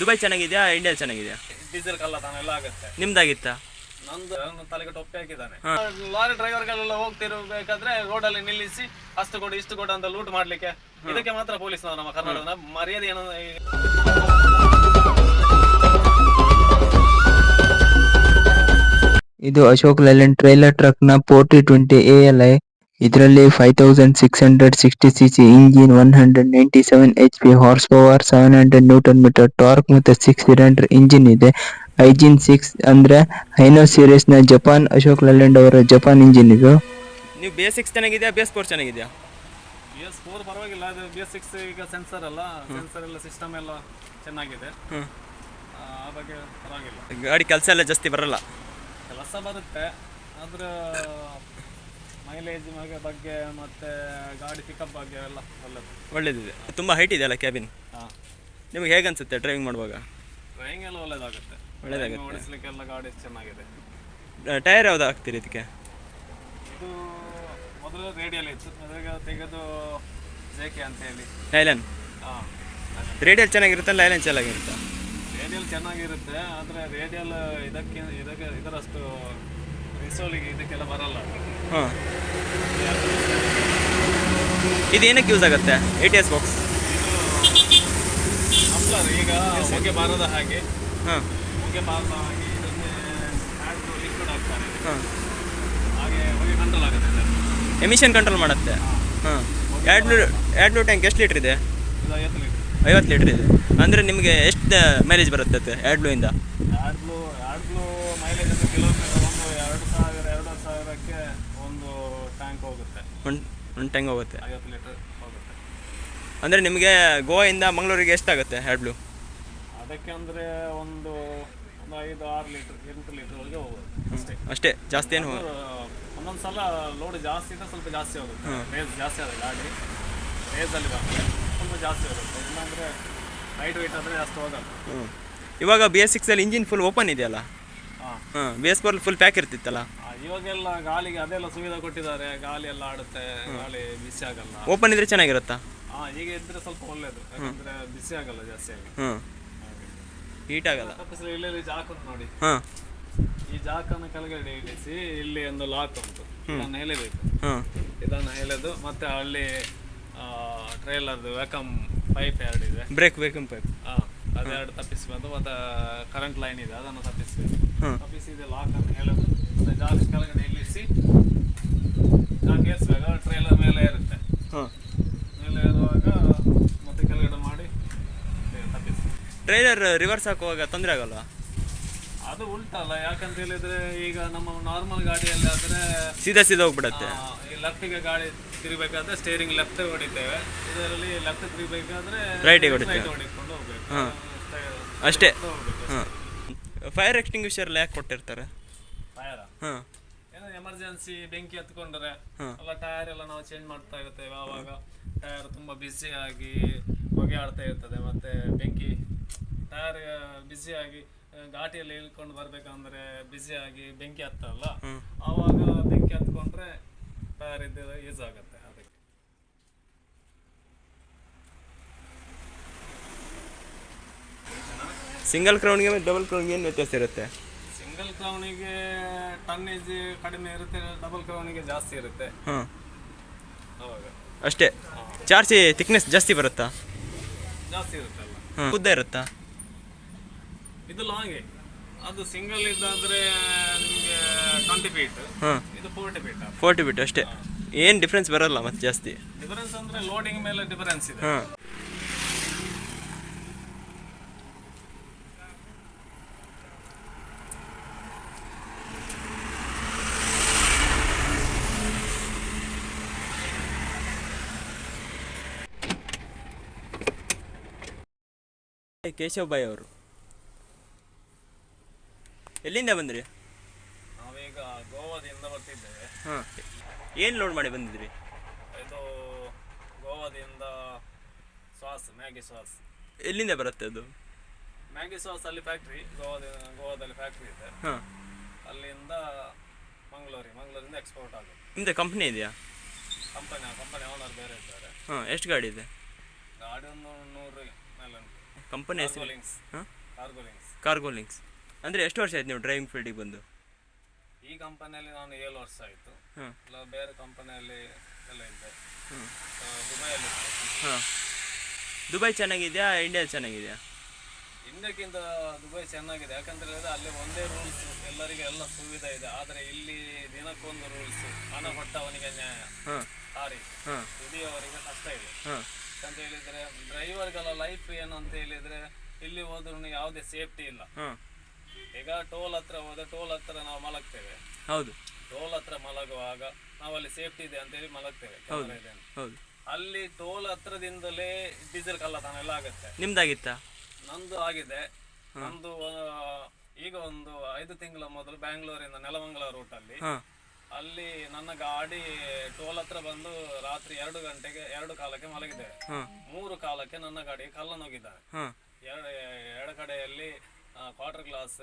Dubai ಚೆನ್ನಾಗಿದೆಯಾ India ಚೆನ್ನಾಗಿದೆಯಾ? Diesel ಕಳ್ಳತನ ಎಲ್ಲ ಆಗುತ್ತೆ. ನಿಮ್ದಾಗಿತ್ತಾ? ನಂದು ನನ್ನ ತಲೆಗೆ ಟೊಪ್ಪೆ ಹಾಕಿದ್ದಾನೆ. ಲಾರಿ ಡ್ರೈವರ್ಗಳೆಲ್ಲ ಹೋಗ್ತಿರ್ಬೇಕಾದ್ರೆ ರೋಡಲ್ಲಿ ನಿಲ್ಲಿಸಿ ಅಷ್ಟು ಕೊಡು ಇಷ್ಟು ಕೊಡು ಅಂತ ಲೂಟ್ ಮಾಡ್ಲಿಕ್ಕೆ. ಇದಕ್ಕೆ ಮಾತ್ರ ಪೊಲೀಸ್ ನಾವು ನಮ್ಮ ಕರ್ನಾಟಕದ ಮರ್ಯಾದೆ ಏನೋ ಇದು Ashok Layland trailer ಟ್ರಕ್ನ forty twenty A L I ಇದರಲ್ಲಿ five thousand six hundred sixty C C engine one hundred ninety seven H P horse power seven hundred newton meter torque ಮತ್ತು ಸಿಕ್ಸ್ ಸಿಲಿಂಡರ್ ಇಂಜಿನ್ ಇದೆ. Hygiene six ಅಂದರೆ Hino ಸೀರೀಸ್ನ Japan Ashok Leyland ಅವರ Japan engine ಇದು. ನೀವು B S six ಚೆನ್ನಾಗಿದೆಯಾ B S four ಚೆನ್ನಾಗಿದೆಯಾ? B S four ಪರವಾಗಿಲ್ಲ ಅದು ಬಿ ಎಸ್ ಸಿಕ್ಸ್ ಈಗ ಸೆನ್ಸರ್ ಅಲ್ಲ ಸೆನ್ಸರ್ ಎಲ್ಲ ಸಿಸ್ಟಮ್ ಎಲ್ಲ ಚೆನ್ನಾಗಿದೆ. ಹ್ಞೂ ಆ, ಆ ಬಗ್ಗೆ ಪರವಾಗಿಲ್ಲ. ಗಾಡಿ ಕೆಲಸ ಎಲ್ಲ ಜಾಸ್ತಿ ಬರಲ್ಲ. ಕೆಲಸ ಬರುತ್ತೆ ಆದ್ರೆ ಮೈಲೇಜ್ ಬಗ್ಗೆ ಮತ್ತೆ ಗಾಡಿ ಪಿಕಪ್ ಬಗ್ಗೆ ಎಲ್ಲ ಒಳ್ಳೆದು. ಒಳ್ಳೇದಿದೆ. ತುಂಬ ಹೈಟ್ ಇದೆಯಲ್ಲ ಕ್ಯಾಬಿನ್ ಹಾಂ. ನಿಮಗೆ ಹೇಗೆ ಅನ್ಸುತ್ತೆ ಡ್ರೈವಿಂಗ್ ಮಾಡುವಾಗ? ಡ್ರೈವಿಂಗ್ ಎಲ್ಲ ಒಳ್ಳೇದಾಗುತ್ತೆ. ಒಳ್ಳೆದಾಗುತ್ತೆ. ಓಡಿಸ್ಲಿಕ್ಕೆಲ್ಲ ಗಾಡಿ ಚೆನ್ನಾಗಿದೆ. ಟೈರ್ ಯಾವ್ದು ಹಾಕ್ತೀರಿ ಇದಕ್ಕೆ? ಇದು ಮೊದಲು ರೇಡಿಯಲ್ ಇತ್ತು. ತೆಗೆದು ಜೇಕೆ ಅಂತ ಹೇಳಿ. ಲೈಲನ್ ಹಾಂ ರೇಡಿಯಲ್ ಚೆನ್ನಾಗಿರುತ್ತೆ ಲೈಲನ್ ಚೆನ್ನಾಗಿರುತ್ತೆ? ರೇಡಿಯಲ್ ಚೆನ್ನಾಗಿರುತ್ತೆ ಆದರೆ ರೇಡಿಯಲ್ ಇದಕ್ಕೆ ಇದಕ್ಕೆ ಇದರಷ್ಟು ರಿಸೋಲಿಗೆ ಇದಕ್ಕೆಲ್ಲ ಬರಲ್ಲ. ಹಾಂ. ಇದು ಏನಕ್ಕೆ ಯೂಸ್ ಆಗುತ್ತೆ? A T S box muffler ಈಗ ಹೊಗೆ ಬಾರದ ಹಾಗೆ. ಹಾಂ. ಹೊಗೆ ಬಾರದ ಹಾಗೆ ಇದಕ್ಕೆ ಲಿಕ್ವಿಡ್ ಹಾಕ್ತಾರೆ. ಹಾಂ. ಹಾಗೆ ಹೊಗೆ ಕಂಟ್ರೋಲ್ ಆಗುತ್ತೆ. ಎಮಿಷನ್ ಕಂಟ್ರೋಲ್ ಮಾಡುತ್ತೆ. ಹಾಂ. ಎರಡು ಎರಡು ಟ್ಯಾಂಕ್ ಎಷ್ಟು ಲೀಟ್ರ್ ಇದೆ? ಐವತ್ತು ಲೀಟರ್ ಐವತ್ತು ಲೀಟ್ರ್ ಇದೆ. ಅಂದರೆ ನಿಮಗೆ ಎಷ್ಟು ಮೈಲೇಜ್ ಬರುತ್ತೆ ಎರಡು ಇಂದ ಎರಡು ಯಾಡ್ಲು ಮೈಲೇಜ್ ಅಂತ ಕಿಲೋಮೀಟರ್ ಒಂದು ಎರಡು ಸಾವಿರ ಎರಡು ಸಾವಿರಕ್ಕೆ ಒಂದು ಟ್ಯಾಂಕ್ ಹೋಗುತ್ತೆ. ಒಂದು ಹೋಗುತ್ತೆ. ಐವತ್ತು ಲೀಟರ್ ಹೋಗುತ್ತೆ. ಅಂದರೆ ನಿಮಗೆ ಗೋವಾಯಿಂದ ಮಂಗಳೂರಿಗೆ ಎಷ್ಟಾಗುತ್ತೆ ಎರಡು ಅದಕ್ಕೆ ಅಂದರೆ ಒಂದು ಒಂದು ಐದು ಆರು ಲೀಟರ್ ಎಂಟು ಲೀಟರ್ವರೆಗೆ ಹೋಗುತ್ತೆ. ಅಷ್ಟೇ. ಅಷ್ಟೇ ಜಾಸ್ತಿ ಏನು ಒಂದೊಂದು ಸಲ ಲೋಡ್ ಜಾಸ್ತಿ ಇದ್ದರೆ ಸ್ವಲ್ಪ ಜಾಸ್ತಿ ಹೋಗುತ್ತೆ. ರೇಸ್ ಜಾಸ್ತಿ ಆದ ಗಾಡಿ ರೇಸಲ್ಲಿ ಬಂದರೆ ಸ್ವಲ್ಪ ಜಾಸ್ತಿ ಹೋಗುತ್ತೆ. ಇಲ್ಲಾಂದರೆ ಲೈಟ್ ವೆಯ್ಟ್ ಆದರೆ ಜಾಸ್ತಿ ಹೋಗಲ್ಲ. ಹ್ಞೂ ಇವಾಗ ಬಿ ಎಸ್ ಸಿಕ್ಸಲ್ಲಿ ಇಂಜಿನ್ ಫುಲ್ ಓಪನ್ ಇದೆಯಲ್ಲ? ಹಾಂ ಬೇಸ್ಬಾಲ್ ಫುಲ್ ಪ್ಯಾಕ್ ಇರ್ತಿತ್ತಲ್ಲ? ಇವಾಗೆಲ್ಲ ಗಾಳಿಗೆ ಅದೆಲ್ಲ ಸುವಿಧ ಕೊಟ್ಟಿದ್ದಾರೆ ಗಾಳಿ ಎಲ್ಲ ಆಡುತ್ತೆ ಗಾಳಿ ಬಿಸಿ ಆಗಲ್ಲ. ಓಪನ್ ಇದ್ರೆ ಚೆನ್ನಾಗಿರುತ್ತಾ? ಹಾ ಈಗ ಇದ್ರೆ ಸ್ವಲ್ಪ ಒಳ್ಳೇದು ಯಾಕಂದ್ರೆ ಬಿಸಿ ಆಗಲ್ಲ ಜಾಸ್ತಿ ಆಗಿ. ಹ್ಞೂ ಹೀಟ್ ಆಗಲ್ಲ. ತಪ್ಪಿಸಿದ್ರೆ ಇಲ್ಲಿ ಜಾಕ್ ಉಂಟು ನೋಡಿ. ಹಾಂ. ಈ ಜಾಕನ್ನು ಕೆಳಗಡೆ ಇಳಿಸಿ ಇಲ್ಲಿ ಒಂದು ಲಾಕ್ ಉಂಟು. ಇದನ್ನು ಹೇಳಬೇಕು ಹಾಂ ಇದನ್ನು ಎಳೆದು ಮತ್ತೆ ಅಲ್ಲಿ ಟ್ರೇಲರ್ದು ವೆಕಮ್ ಪೈಪ್ ಎರಡು ಇದೆ ಬ್ರೇಕ್ ಬೇಕು ಪೈಪ್ ಹಾ ಅದೆರಡು ತಪ್ಪಿಸ್ಬೋದು ಮತ್ತೆ ಕರೆಂಟ್ ಲೈನ್ ಇದೆ ಅದನ್ನು ತಪ್ಪಿಸ್ಬೇಕು. ಹ್ಮ್. ತಪ್ಪಿಸಿ ಇದು ಲಾಕ್ ಅಂತ ಹೇಳೋದು. ಜಾಸ್ತಿ ಕೆಳಗಡೆ ಇಳಿಸಿ ಜಾಕ್ ಏರಿಸುವಾಗ ಟ್ರೈಲರ್ ಮೇಲೆ ಇರುತ್ತೆ ಮೇಲೆ ಇರುವಾಗ ಮತ್ತೆ ಕೆಳಗಡೆ ಮಾಡಿ ತಪ್ಪಿಸಿ. ಟ್ರೈಲರ್ ರಿವರ್ಸ್ ಹಾಕುವಾಗ ತೊಂದರೆ ಆಗಲ್ವಾ? ಅದು ಉಲ್ಟಲ್ಲ ಯಾಕಂತ ಹೇಳಿದ್ರೆ ಈಗ ನಮ್ಮ ನಾರ್ಮಲ್ ಗಾಡಿಯಲ್ಲಿ ಆದ್ರೆ ಸೀದಾ ಸೀದಾ ಹೋಗ್ಬಿಡತ್ತೆ. ಲೆಫ್ಟಿಗೆ ಗಾಡಿ ತಿರುಗಬೇಕಾದ್ರೆ ಸ್ಟೇರಿಂಗ್ ಲೆಫ್ಟ್ ಹೊಡಿತೇವೆ. ಇದರಲ್ಲಿ ಲೆಫ್ಟ್ ತಿರುಗಬೇಕಾದ್ರೆ ರೈಟ್. ಹೊಡಿಕೊಂಡು ಹೋಗ್ಬೇಕು. ಅಷ್ಟೇ. ಹೋಗ್ಬೇಕು. ಫೈರ್ ಎಕ್ಸ್ಟಿಂಗ್ವಿಷರ್ ಎಲ್ಲ ಯಾಕೆ ಕೊಟ್ಟಿರ್ತಾರೆ? ಹಾಂ. ಏನೋ ಎಮರ್ಜೆನ್ಸಿ ಬೆಂಕಿ ಹತ್ಕೊಂಡ್ರೆ ಅಲ್ಲ ಎಲ್ಲ ಟೈರ್ ಎಲ್ಲ ನಾವು ಚೇಂಜ್ ಮಾಡ್ತಾ ಇರ್ತೇವೆ ಆವಾಗ ಟೈರ್ ತುಂಬಾ ಬಿಸಿ ಆಗಿ ಹೊಗೆ ಆಡ್ತಾ ಇರ್ತದೆ ಮತ್ತೆ ಬೆಂಕಿ ಟೈರ್ ಬಿಸಿ ಆಗಿ ಘಾಟಿಯಲ್ಲಿ ಇಳ್ಕೊಂಡು ಬರ್ಬೇಕಂದ್ರೆ ಬಿಸಿ ಆಗಿ ಬೆಂಕಿ ಹತ್ತಲ್ಲ. ಆವಾಗ ಬೆಂಕಿ ಹತ್ಕೊಂಡ್ರೆ ಟೈರ್ ಇದ್ದ ಯೂಸ್ ಆಗುತ್ತೆ ಅದಕ್ಕೆ ಸಿಂಗಲ್ ಕ್ರೌನ್ಗೆ ಡಬಲ್ ಕ್ರೌನ್ಗೆ ಏನು ವ್ಯತ್ಯಾಸ ಇರುತ್ತೆ? ಸಿಂಗಲ್ ಕ್ರೌನಿಗೆ ಟನ್ನೇಜ್ ಕಡಿಮೆ ಇರುತ್ತೆ ಡಬಲ್ ಕ್ರೌನಿಗೆ ಜಾಸ್ತಿ ಇರುತ್ತೆ. ಹಾಂ. ಅವಾಗ. ಅಷ್ಟೇ. ಚಾರ್ಜ್ ಥಿಕ್ನೆಸ್ ಜಾಸ್ತಿ ಬರುತ್ತಾ? ಜಾಸ್ತಿ ಇರುತ್ತಲ್ಲ ಹಾಂ. ಉದ್ದ ಇರುತ್ತಾ? ಇದು ಲಾಂಗೆ ಅದು ಸಿಂಗಲ್ ಇದ್ದಾದ್ರೆ ನಿಮಗೆ ಟ್ವೆಂಟಿ ಫೀಟ್ ಹಾಂ. ಇದು ಫೋರ್ಟಿ ಫೀಟ್ ಫೋರ್ಟಿ ಫೀಟ್ ಅಷ್ಟೇ. ಏನು ಡಿಫ್ರೆನ್ಸ್ ಬರಲ್ಲ ಮತ್ತೆ ಜಾಸ್ತಿ? ಡಿಫರೆನ್ಸ್ ಅಂದ್ರೆ ಲೋಡಿಂಗ್ ಮೇಲೆ ಡಿಫರೆನ್ಸ್ ಇದೆ. ಹಾಂ. ಕೇಶವ್ ಬಾಯ್ ಅವರು ಎಲ್ಲಿಂದ ಬಂದ್ರಿ? ನಾವೀಗ ಗೋವಾದಿಂದ ಬರ್ತಿದ್ದೇವೆ. ಹಾಂ. ಏನು ಲೋಡ್ ಮಾಡಿ ಬಂದಿದ್ರಿ? ಇದು ಗೋವಾದಿಂದ ಸಾಸ್ ಮ್ಯಾಗಿ ಸಾಸ್ ಎಲ್ಲಿಂದ ಬರುತ್ತೆ ಅದು? ಮ್ಯಾಗಿ ಸಾಸ್ ಅಲ್ಲಿ ಫ್ಯಾಕ್ಟ್ರಿ ಗೋವಾದ ಗೋವಾದಲ್ಲಿ ಫ್ಯಾಕ್ಟ್ರಿ ಇದೆ. ಹಾಂ. ಅಲ್ಲಿಂದ ಮಂಗಳೂರಿ ಮಂಗಳೂರಿಂದ ಎಕ್ಸ್ಪೋರ್ಟ್ ಆಗುತ್ತೆ. ನಿಮ್ದು ಕಂಪ್ನಿ ಇದೆಯಾ? ಕಂಪನಿ ಕಂಪನಿ ಓನರ್ ಬೇರೆ ಇದ್ದಾರೆ. ಹಾಂ ಎಷ್ಟು ಗಾಡಿ ಇದೆ? ಗಾಡಿ ಒಂದು ನೂರು ಮೇಲೆ ಉಂಟು. ಕಂಪನಿ ಹೆಸರು? ಹಾಂ? ಕಾರ್ಗೋ ಲಿಂಕ್ಸ್ ಅಂದರೆ ಎಷ್ಟು ವರ್ಷ ಆಯ್ತು ನೀವು ಡ್ರೈವಿಂಗ್ ಫೀಲ್ಡಿಗೆ ಬಂದು? ಈ ಕಂಪನಿಯಲ್ಲಿ ನಾನು ಏಳು ವರ್ಷ ಆಯಿತು. ಹಾಂ. ಇಲ್ಲ ಬೇರೆ ಕಂಪನಿಯಲ್ಲಿ ಎಲ್ಲ ಇದ್ದೆ. ದುಬೈಯಲ್ಲಿ. ಹಾಂ. ದುಬೈ ಚೆನ್ನಾಗಿದೆಯಾ ಇಂಡಿಯಾ ಚೆನ್ನಾಗಿದೆಯಾ? ಇಂಡಿಯಾಕ್ಕಿಂತ ದುಬೈ ಚೆನ್ನಾಗಿದೆ. ಯಾಕಂದ್ರೆ ಹೇಳಿದ್ರೆ ಅಲ್ಲಿ ಒಂದೇ ರೂಲ್ಸ್ ಎಲ್ಲರಿಗೆ ಎಲ್ಲ ಸುವಿಧೆ ಇದೆ. ಆದರೆ ಇಲ್ಲಿ ದಿನಕ್ಕೊಂದು ರೂಲ್ಸ್ ಹಣ ಕೊಟ್ಟವನಿಗೆ ನ್ಯಾಯ. ಹಾಂ. ಸಾರಿ ಹಾಂ. ಅವರಿಗೆ ಕಷ್ಟ ಇದೆ. ಹಾಂ. ಅಂತ ಹೇಳಿದ್ರೆ ಡ್ರೈವರ್ಗಳ ಲೈಫ್ ಏನು ಅಂತ ಹೇಳಿದ್ರೆ ಇಲ್ಲಿ ಹೋದ್ರೂ ಯಾವುದೇ ಸೇಫ್ಟಿ ಇಲ್ಲ. ಈಗ ಟೋಲ್ ಹತ್ರ ಹೋದ್ರೆ ಟೋಲ್ ಹತ್ರ ನಾವು ಮಲಗ್ತೇವೆ. ಹೌದು. ಟೋಲ್ ಹತ್ರ ಮಲಗುವಾಗ ನಾವು ಅಲ್ಲಿ ಸೇಫ್ಟಿ ಇದೆ ಅಂತ ಹೇಳಿ ಮಲಗ್ತೇವೆ ಕ್ಯಾಮರಾ ಇದೆ ಅಂತ. ಹೌದು. ಅಲ್ಲಿ ಟೋಲ್ ಹತ್ರದಿಂದಲೇ ಡೀಸೆಲ್ ಕಳ್ಳತನ ಎಲ್ಲ ಆಗುತ್ತೆ. ನಿಮ್ದಾಗಿತ್ತಾ? ನಂದು ಆಗಿದೆ. ನಂದು ಈಗ ಒಂದು ಐದು ತಿಂಗಳ ಮೊದಲು ಬ್ಯಾಂಗ್ಳೂರಿಂದ ನೆಲಮಂಗಲ ರೂಟ್ ಹಾಂ. ಅಲ್ಲಿ ನನ್ನ ಗಾಡಿ ಟೋಲ್ ಹತ್ರ ಬಂದು ರಾತ್ರಿ ಎರಡು ಗಂಟೆಗೆ ಎರಡು ಕಾಲಕ್ಕೆ ಮಲಗಿದೆ. ಮೂರು ಕಾಲಕ್ಕೆ ನನ್ನ ಗಾಡಿ ಕಳ್ಳ ನುಗ್ಗಿದ್ದಾನೆ ಹಾಂ. ಎರಡು ಕಡೆಯಲ್ಲಿ ಕ್ವಾರ್ಟರ್ ಗ್ಲಾಸ್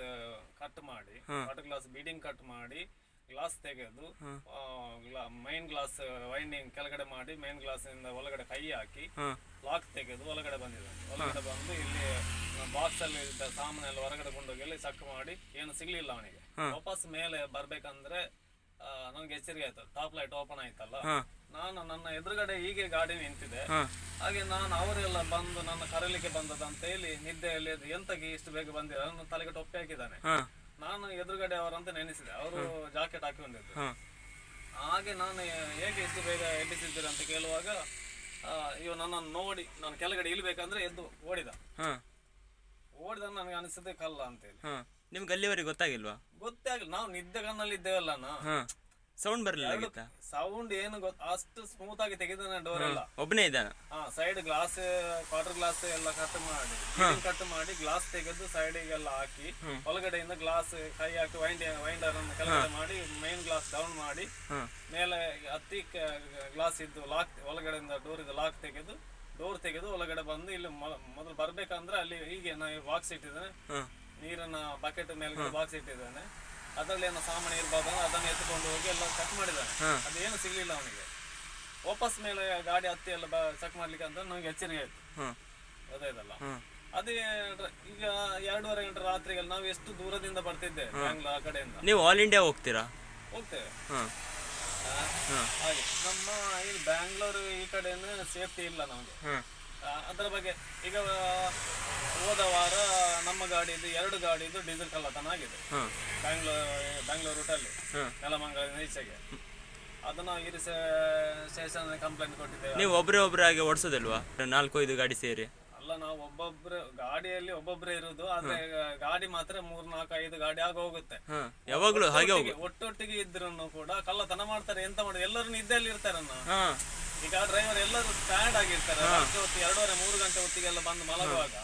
ಕಟ್ ಮಾಡಿ ಕ್ವಾರ್ಟರ್ ಗ್ಲಾಸ್ ಬೀಡಿಂಗ್ ಕಟ್ ಮಾಡಿ ಗ್ಲಾಸ್ ತೆಗೆದು ಮೈನ್ ಗ್ಲಾಸ್ ವೈಂಡಿಂಗ್ ಕೆಳಗಡೆ ಮಾಡಿ ಮೈನ್ ಗ್ಲಾಸ್ ಇಂದ ಒಳಗಡೆ ಕೈ ಹಾಕಿ ಲಾಕ್ ತೆಗೆದು ಒಳಗಡೆ ಬಂದಿದೆ. ಒಳಗಡೆ ಬಂದು ಇಲ್ಲಿ ಬಾಕ್ಸ್ ಅಲ್ಲಿ ಇದ್ದ ಸಾಮಾನೆಲ್ಲ ಹೊರಗಡೆ ಕೊಂಡೋಗಿ ಸಕ್ ಚಕ್ ಮಾಡಿ ಏನು ಸಿಗ್ಲಿಲ್ಲ ಅವನಿಗೆ. ವಾಪಸ್ ಮೇಲೆ ಬರ್ಬೇಕಂದ್ರೆ ನನಗೆ ಎಚ್ಚರಿಕೆ ಆಯ್ತು. ಟಾಪ್ ಲೈಟ್ ಓಪನ್ ಆಯ್ತಲ್ಲ? ನಾನು ನನ್ನ ಎದುರುಗಡೆ ಹೀಗೆ ಗಾಡಿ ನಿಂತಿದೆ. ಹಾಗೆ ನಾನು ಅವರೆಲ್ಲ ಬಂದು ನನ್ನ ಕರಲಿಕ್ಕೆ ಬಂದದ ಅಂತ ಹೇಳಿ ನಿದ್ದೆಯಲ್ಲಿ ಎಂತಕ್ಕೆ ಇಷ್ಟು ಬೇಗ ಬಂದಿರ? ತಲೆಗೆ ಟೊಪ್ಪಿ ಹಾಕಿದ್ದಾನೆ. ನಾನು ಎದುರುಗಡೆ ಅವರಂತ ನೆನೆಸಿದೆ. ಅವರು ಜಾಕೆಟ್ ಹಾಕಿಕೊಂಡಿದ್ದು. ಹಾಗೆ ನಾನು ಹೇಗೆ ಇಷ್ಟು ಬೇಗ ಎಬ್ಬಿಸಿದ್ದೀರ ಅಂತ ಕೇಳುವಾಗ ಇವ ನನ್ನನ್ನು ನೋಡಿ ನಾನು ಕೆಳಗಡೆ ಇಲ್ಬೇಕಂದ್ರೆ ಎದ್ದು ಓಡಿದ. ಓಡಿದ ನನಗೆ ಅನಿಸಿದೆ ಕಲ್ಲ ಅಂತೇಳಿ ನಿಮ್ಗೆ ಅಲ್ಲಿವರೆಗೆ ಗೊತ್ತಾಗಿಲ್ವಾ? ಗೊತ್ತೇ ಆಗಲ್ಲ ನಾವು ನಿದ್ದೆ ಕಣ್ಣಲ್ಲಿ ಇದ್ದೇವಲ್ಲ ನಾ ಹಾಂ ಸೌಂಡ್ ಬರಲಿಲ್ಲ ಸೌಂಡ್ ಏನು ಗೊತ್ತ ಅಷ್ಟು ಸ್ಮೂತ್ ಆಗಿ ತೆಗೆದಾನೆ ಡೋರ್ ಎಲ್ಲ. ಒಬ್ಬನೇ ಇದ್ದಾನ. ಹಾ ಸೈಡ್ ಗ್ಲಾಸ್ ಕ್ವಾರ್ಟರ್ ಗ್ಲಾಸ್ ಎಲ್ಲ ಕಟ್ ಮಾಡಿ ಕಟ್ ಮಾಡಿ ಗ್ಲಾಸ್ ತೆಗೆದು ಸೈಡಿಗೆಲ್ಲ ಹಾಕಿ ಒಳಗಡೆಯಿಂದ ಗ್ಲಾಸ್ ಕೈ ಹಾಕಿ ವೈಂಡ್ ವೈಂಡರ್ ಅನ್ನು ಕೆಳಗಡೆ ಮಾಡಿ ಮೈನ್ ಗ್ಲಾಸ್ ಡೌನ್ ಮಾಡಿ ಮೇಲೆ ಹತ್ತಿ ಗ್ಲಾಸ್ ಇದ್ದು ಲಾಕ್ ಒಳಗಡೆಯಿಂದ ಡೋರ್ ಇದು ಲಾಕ್ ತೆಗೆದು ಡೋರ್ ತೆಗೆದು ಒಳಗಡೆ ಬಂದು ಇಲ್ಲಿ ಮೊದ- ಮೊದಲು ಬರ್ಬೇಕಂದ್ರೆ ಅಲ್ಲಿ ಹೀಗೆ ನಾವು ಬಾಕ್ಸ್ ಇಟ್ಟಿದ್ದೇನೆ. ನೀರನ್ನ ಬಕೆಟ್ ಮೇಲೆ ಬಾಕ್ಸ್ ಇಟ್ಟಿದ್ದಾನೆ. ಅದರಲ್ಲಿ ಏನೋ ಸಾಮಾನು ಇರ್ಬಾರ್ದು ಅದನ್ನ ಎತ್ಕೊಂಡು ಹೋಗಿ ಎಲ್ಲ ಚೆಕ್ ಮಾಡಿದ್ದಾನೆ. ಅದೇನು ಸಿಗ್ಲಿಲ್ಲ ಅವನಿಗೆ. ವಾಪಸ್ ಮೇಲೆ ಗಾಡಿ ಹತ್ತಿ ಎಲ್ಲ ಚೆಕ್ ಮಾಡ್ಲಿಕ್ಕೆ ಅಂತ ನನಗೆ ಎಚ್ಚರಿಕೆ ಆಯ್ತು. ಅದೇ ಗೊತ್ತಾಯ್ತಲ್ಲ ಅದೇ ಈಗ ಎರಡೂವರೆ ಗಂಟೆ ರಾತ್ರಿಗೆ ನಾವು ಎಷ್ಟು ದೂರದಿಂದ ಬರ್ತಿದ್ದೆ ಬ್ಯಾಂಗ್ಳೂರ್ ಆ ಕಡೆಯಿಂದ. ನೀವು ಆಲ್ ಇಂಡಿಯಾ ಹೋಗ್ತೀರಾ? ಹೋಗ್ತೇವೆ. ಹಾಗೆ. ನಮ್ಮ ಈ ಬ್ಯಾಂಗ್ಳೂರು ಈ ಕಡೆನೇ ಸೇಫ್ಟಿ ಇಲ್ಲ ನಮಗೆ. ಅದರ ಬಗ್ಗೆ ಈಗ ಹೋದ ವಾರ ನಮ್ಮ ಗಾಡಿದು ಎರಡು ಗಾಡಿದು ಡೀಸೆಲ್ ಕಳ್ಳತನ ಆಗಿದೆ. ಬ್ಯಾಂಗ್ಳೂರ್ ಬ್ಯಾಂಗ್ಳೂರ್ ರೂಟಲ್ಲಿ ಈಚೆಗೆ. ಅದನ್ನ ಇರಿ ಸ್ಟೇಷನ್ ಕಂಪ್ಲೇಂಟ್ ಕೊಟ್ಟಿದ್ದೇವೆ. ನೀವು ಒಬ್ಬರೇ ಆಗಿ ಓಡಿಸೋದಿಲ್ವಾ? ನಾಲ್ಕು ಐದು ಗಾಡಿ ಸೇರಿ. ಅಲ್ಲ ನಾವು ಒಬ್ಬೊಬ್ರು ಗಾಡಿಯಲ್ಲಿ ಒಬ್ಬೊಬ್ರೇ ಇರುದು ಆದ್ರೆ ಗಾಡಿ ಮಾತ್ರ ಮೂರ್ ನಾಲ್ಕು ಐದು ಗಾಡಿ ಆಗ ಹೋಗುತ್ತೆ. ಯಾವಾಗ್ಲೂ ಹಾಗೆ ಒಟ್ಟೊಟ್ಟಿಗೆ ಇದ್ರು ಕೂಡ ಕಳ್ಳತನ ಮಾಡ್ತಾರೆ. ಎಂತ ಮಾಡುದು? ಎಲ್ಲರೂ ನಿದ್ದೆಯಲ್ಲಿ ಇರ್ತಾರನ್ನ ಹಾಂ. ಈಗ ಡ್ರೈವರ್ ಎಲ್ಲರೂ ಟಯರ್ಡ್ ಆಗಿರ್ತಾರೆ. ರಾತ್ರಿ ಹೊತ್ತು ಎರಡೂವರೆ ಮೂರು ಗಂಟೆ ಹೊತ್ತಿಗೆಲ್ಲ ಬಂದು ಮಲಗುವಾಗ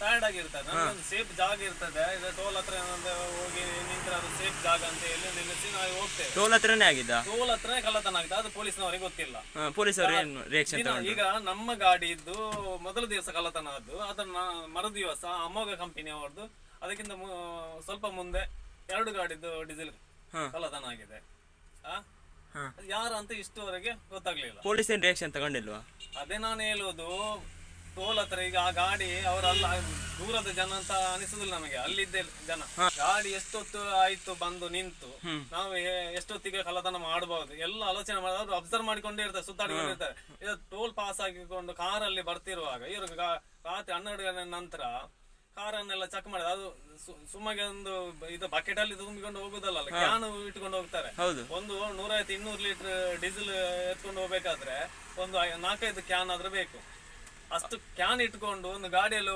ಟಯರ್ಡ್ ಆಗಿರ್ತಾರೆ. ಒಂದು ಸೇಫ್ ಜಾಗ ಇರ್ತದೆ. ಇದು ಟೋಲ್ ಹತ್ರ ಏನಾದ್ರು ಹೋಗಿ ನಿಂತ್ರೆ ಅದು ಸೇಫ್ ಜಾಗ ಅಂತ ಹೇಳಿ ನಿಲ್ಲಿಸಿ ನಾವು ಹೋಗ್ತೇವೆ. ಟೋಲ್ ಹತ್ರನೇ ಆಗಿದ್ದ? ಟೋಲ್ ಹತ್ರನೇ ಕಳ್ಳತನ ಆಗಿದೆ ಅದು ಪೊಲೀಸ್ನವರಿಗೆ ಗೊತ್ತಿಲ್ಲ. ಪೊಲೀಸರು ಏನು ರಿಯಾಕ್ಷನ್ ದಿನ- ಈಗ ನಮ್ಮ ಗಾಡಿ ಇದ್ದು ಮೊದಲ ದಿವಸ ಕಳ್ಳತನ ಆದ್ದು. ಅದನ್ನ ಮರು ದಿವಸ ಅಮೋಘ ಕಂಪನಿ ಅವ್ರದ್ದು ಅದಕ್ಕಿಂತ ಮು- ಸ್ವಲ್ಪ ಮುಂದೆ ಎರಡು ಗಾಡಿದ್ದು ಡೀಸೆಲ್ ಕಳ್ಳತನ ಆಗಿದೆ. ಯಾರು ಅಂತ ಇಷ್ಟುವರೆಗೆ ಗೊತ್ತಾಗ್ಲಿಲ್ಲ. ಪೊಲೀಸ್ ಏನ್ ರಿಯಾಕ್ಷನ್ ತಗೊಂಡಿಲ್ವಾ? ಅದೇ ನಾನು ಹೇಳುವುದು ಟೋಲ್ ಹತ್ರ ಈಗ ಆ ಗಾಡಿ ಅವರಲ್ಲ ದೂರದ ಜನ ಅಂತ ಅನಿಸುದಿಲ್ಲ ನಮಗೆ ಅಲ್ಲಿದ್ದೇ ಜನ. ಗಾಡಿ ಎಷ್ಟೊತ್ತು ಆಯ್ತು ಬಂದು ನಿಂತು ನಾವು ಎಷ್ಟೊತ್ತಿಗೆ ಕಳ್ಳತನ ಮಾಡಬಹುದು ಎಲ್ಲ ಆಲೋಚನೆ ಮಾಡಿ ಅವರು ಅಬ್ಸರ್ವ್ ಮಾಡಿಕೊಂಡೇ ಇರ್ತಾರೆ ಸುತ್ತಾಡಿಕೊಂಡಿರ್ತಾರೆ ಇದು ಟೋಲ್ ಪಾಸ್ ಆಗಿಕೊಂಡು ಕಾರಲ್ಲಿ ಬರ್ತಿರುವಾಗ ಇವರು ರಾತ್ರಿ ಹನ್ನೆರಡು ಗಂಟೆ ನಂತರ ಕಾರನ್ನೆಲ್ಲ ಚೆಕ್ ಮಾಡಿದ. ಅದು ಸುಮ್ಮನೆ ಸುಮ್ಮಗೆ ಒಂದು ಇದು ಬಕೆಟ್ ಅಲ್ಲಿ ತುಂಬಿಕೊಂಡು ಹೋಗುದಲ್ಲ ಕ್ಯಾನ್ ಇಟ್ಕೊಂಡು ಹೋಗ್ತಾರೆ. ಒಂದು ನೂರೈವತ್ತು ಇನ್ನೂರು ಲೀಟರ್ ಡೀಸೆಲ್ ಎತ್ಕೊಂಡು ಹೋಗ್ಬೇಕಾದ್ರೆ ಒಂದು ನಾಲ್ಕೈದು ಕ್ಯಾನ್ ಆದ್ರೆ ಬೇಕು. ಅಷ್ಟು ಕ್ಯಾನ್ ಇಟ್ಕೊಂಡು ಒಂದು ಗಾಡಿಯಲ್ಲಿ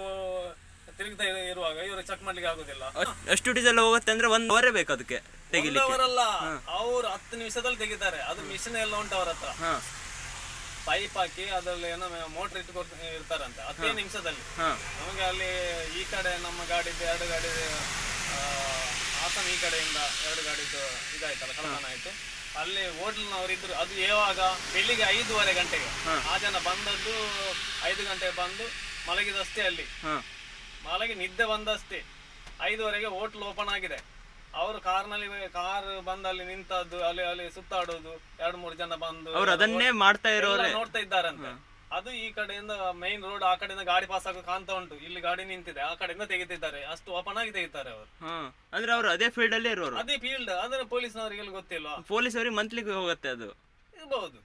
ತಿರುಗ್ತಾ ಇರು- ಇರುವಾಗ ಇವರು ಚೆಕ್ ಮಾಡ್ಲಿಕ್ಕೆ ಆಗುದಿಲ್ಲ. ಎಷ್ಟು ಡೀಸೆಲ್ ಹೋಗುತ್ತೆ ಅಂದ್ರೆ ಒಂದು ಅವರೇ ಬೇಕು ಅದಕ್ಕೆ ತೆಗಿಲಿಕ್ಕೆ. ಅವರಲ್ಲ ಅವ್ರು ಹತ್ತು ನಿಮಿಷದಲ್ಲಿ ತೆಗಿತಾರೆ. ಅದು ಮಿಷನ್ ಎಲ್ಲ ಉಂಟು ಅವ್ರ ಹತ್ರ. ಪೈಪ್ ಹಾಕಿ ಅದ್ರಲ್ಲಿ ಏನೋ ಮೋಟರ್ ಇಟ್ಕೊಂಡು ಇರ್ತಾರಂತೆ. ಹತ್ತೇ ನಿಮಿಷದಲ್ಲಿ. ನಮಗೆ ಅಲ್ಲಿ ಈ ಕಡೆ ನಮ್ಮ ಗಾಡಿದ್ದು ಎರಡು ಗಾಡಿ ಆ, ಹಾಸನ ಈ ಕಡೆಯಿಂದ ಎರಡು ಗಾಡಿದು ಇದಾಯ್ತಲ್ಲ ಕಲ್ಪನ ಆಯ್ತು. ಅಲ್ಲಿ ಹೋಟ್ಲ್ನವ್ರು ಇದ್ರು ಅದು ಯಾವಾಗ ಬೆಳಿಗ್ಗೆ ಐದೂವರೆ ಗಂಟೆಗೆ. ಆ ಜನ ಬಂದದ್ದು ಐದು ಗಂಟೆಗೆ ಬಂದು ಮಲಗಿದಷ್ಟೇ ಅಲ್ಲಿ. ಮಲಗಿ ನಿದ್ದೆ ಬಂದಷ್ಟೇ. ಐದುವರೆಗೆ ಹೋಟ್ಲ್ ಓಪನ್ ಆಗಿದೆ. ಅವರು ಕಾರ್ನಲ್ಲಿ ಕಾರ್ ಬಂದು ಅಲ್ಲಿ ನಿಂತದ್ದು ಅಲ್ಲಿ ಅಲ್ಲಿ ಸುತ್ತಾಡೋದು ಎರಡು ಮೂರು ಜನ ಬಂದು ಅವ್ರು ಅದನ್ನೇ ಮಾಡ್ತಾ ಇರೋರು. ನೋಡ್ತಾ ಇದ್ದಾರಂತೆ. ಅದು ಈ ಕಡೆಯಿಂದ ಮೈನ್ ರೋಡ್ ಆ ಕಡೆಯಿಂದ ಗಾಡಿ ಪಾಸ್ ಆಗೋ ಕಾಣ್ತಾ ಉಂಟು. ಇಲ್ಲಿ ಗಾಡಿ ನಿಂತಿದೆ ಆ ಕಡೆಯಿಂದ ತೆಗಿತಿದ್ದಾರೆ. ಅಷ್ಟು ಓಪನ್ ಆಗಿ ತೆಗಿತಾರೆ ಅವರು. ಅಂದ್ರೆ ಅವರು ಅದೇ ಫೀಲ್ಡ್ ಅಲ್ಲೇ ಇರೋರು. ಅದೇ ಫೀಲ್ಡ್ ಅಂದ್ರೆ ಪೊಲೀಸ್ ನವರಿಗೆ ಗೊತ್ತಿಲ್ಲ. ಪೊಲೀಸ್ ಅವ್ರಿಗೆ ಮಂತ್ಲಿಗೆ ಹೋಗುತ್ತೆ ಅದು. ಇರಬಹುದು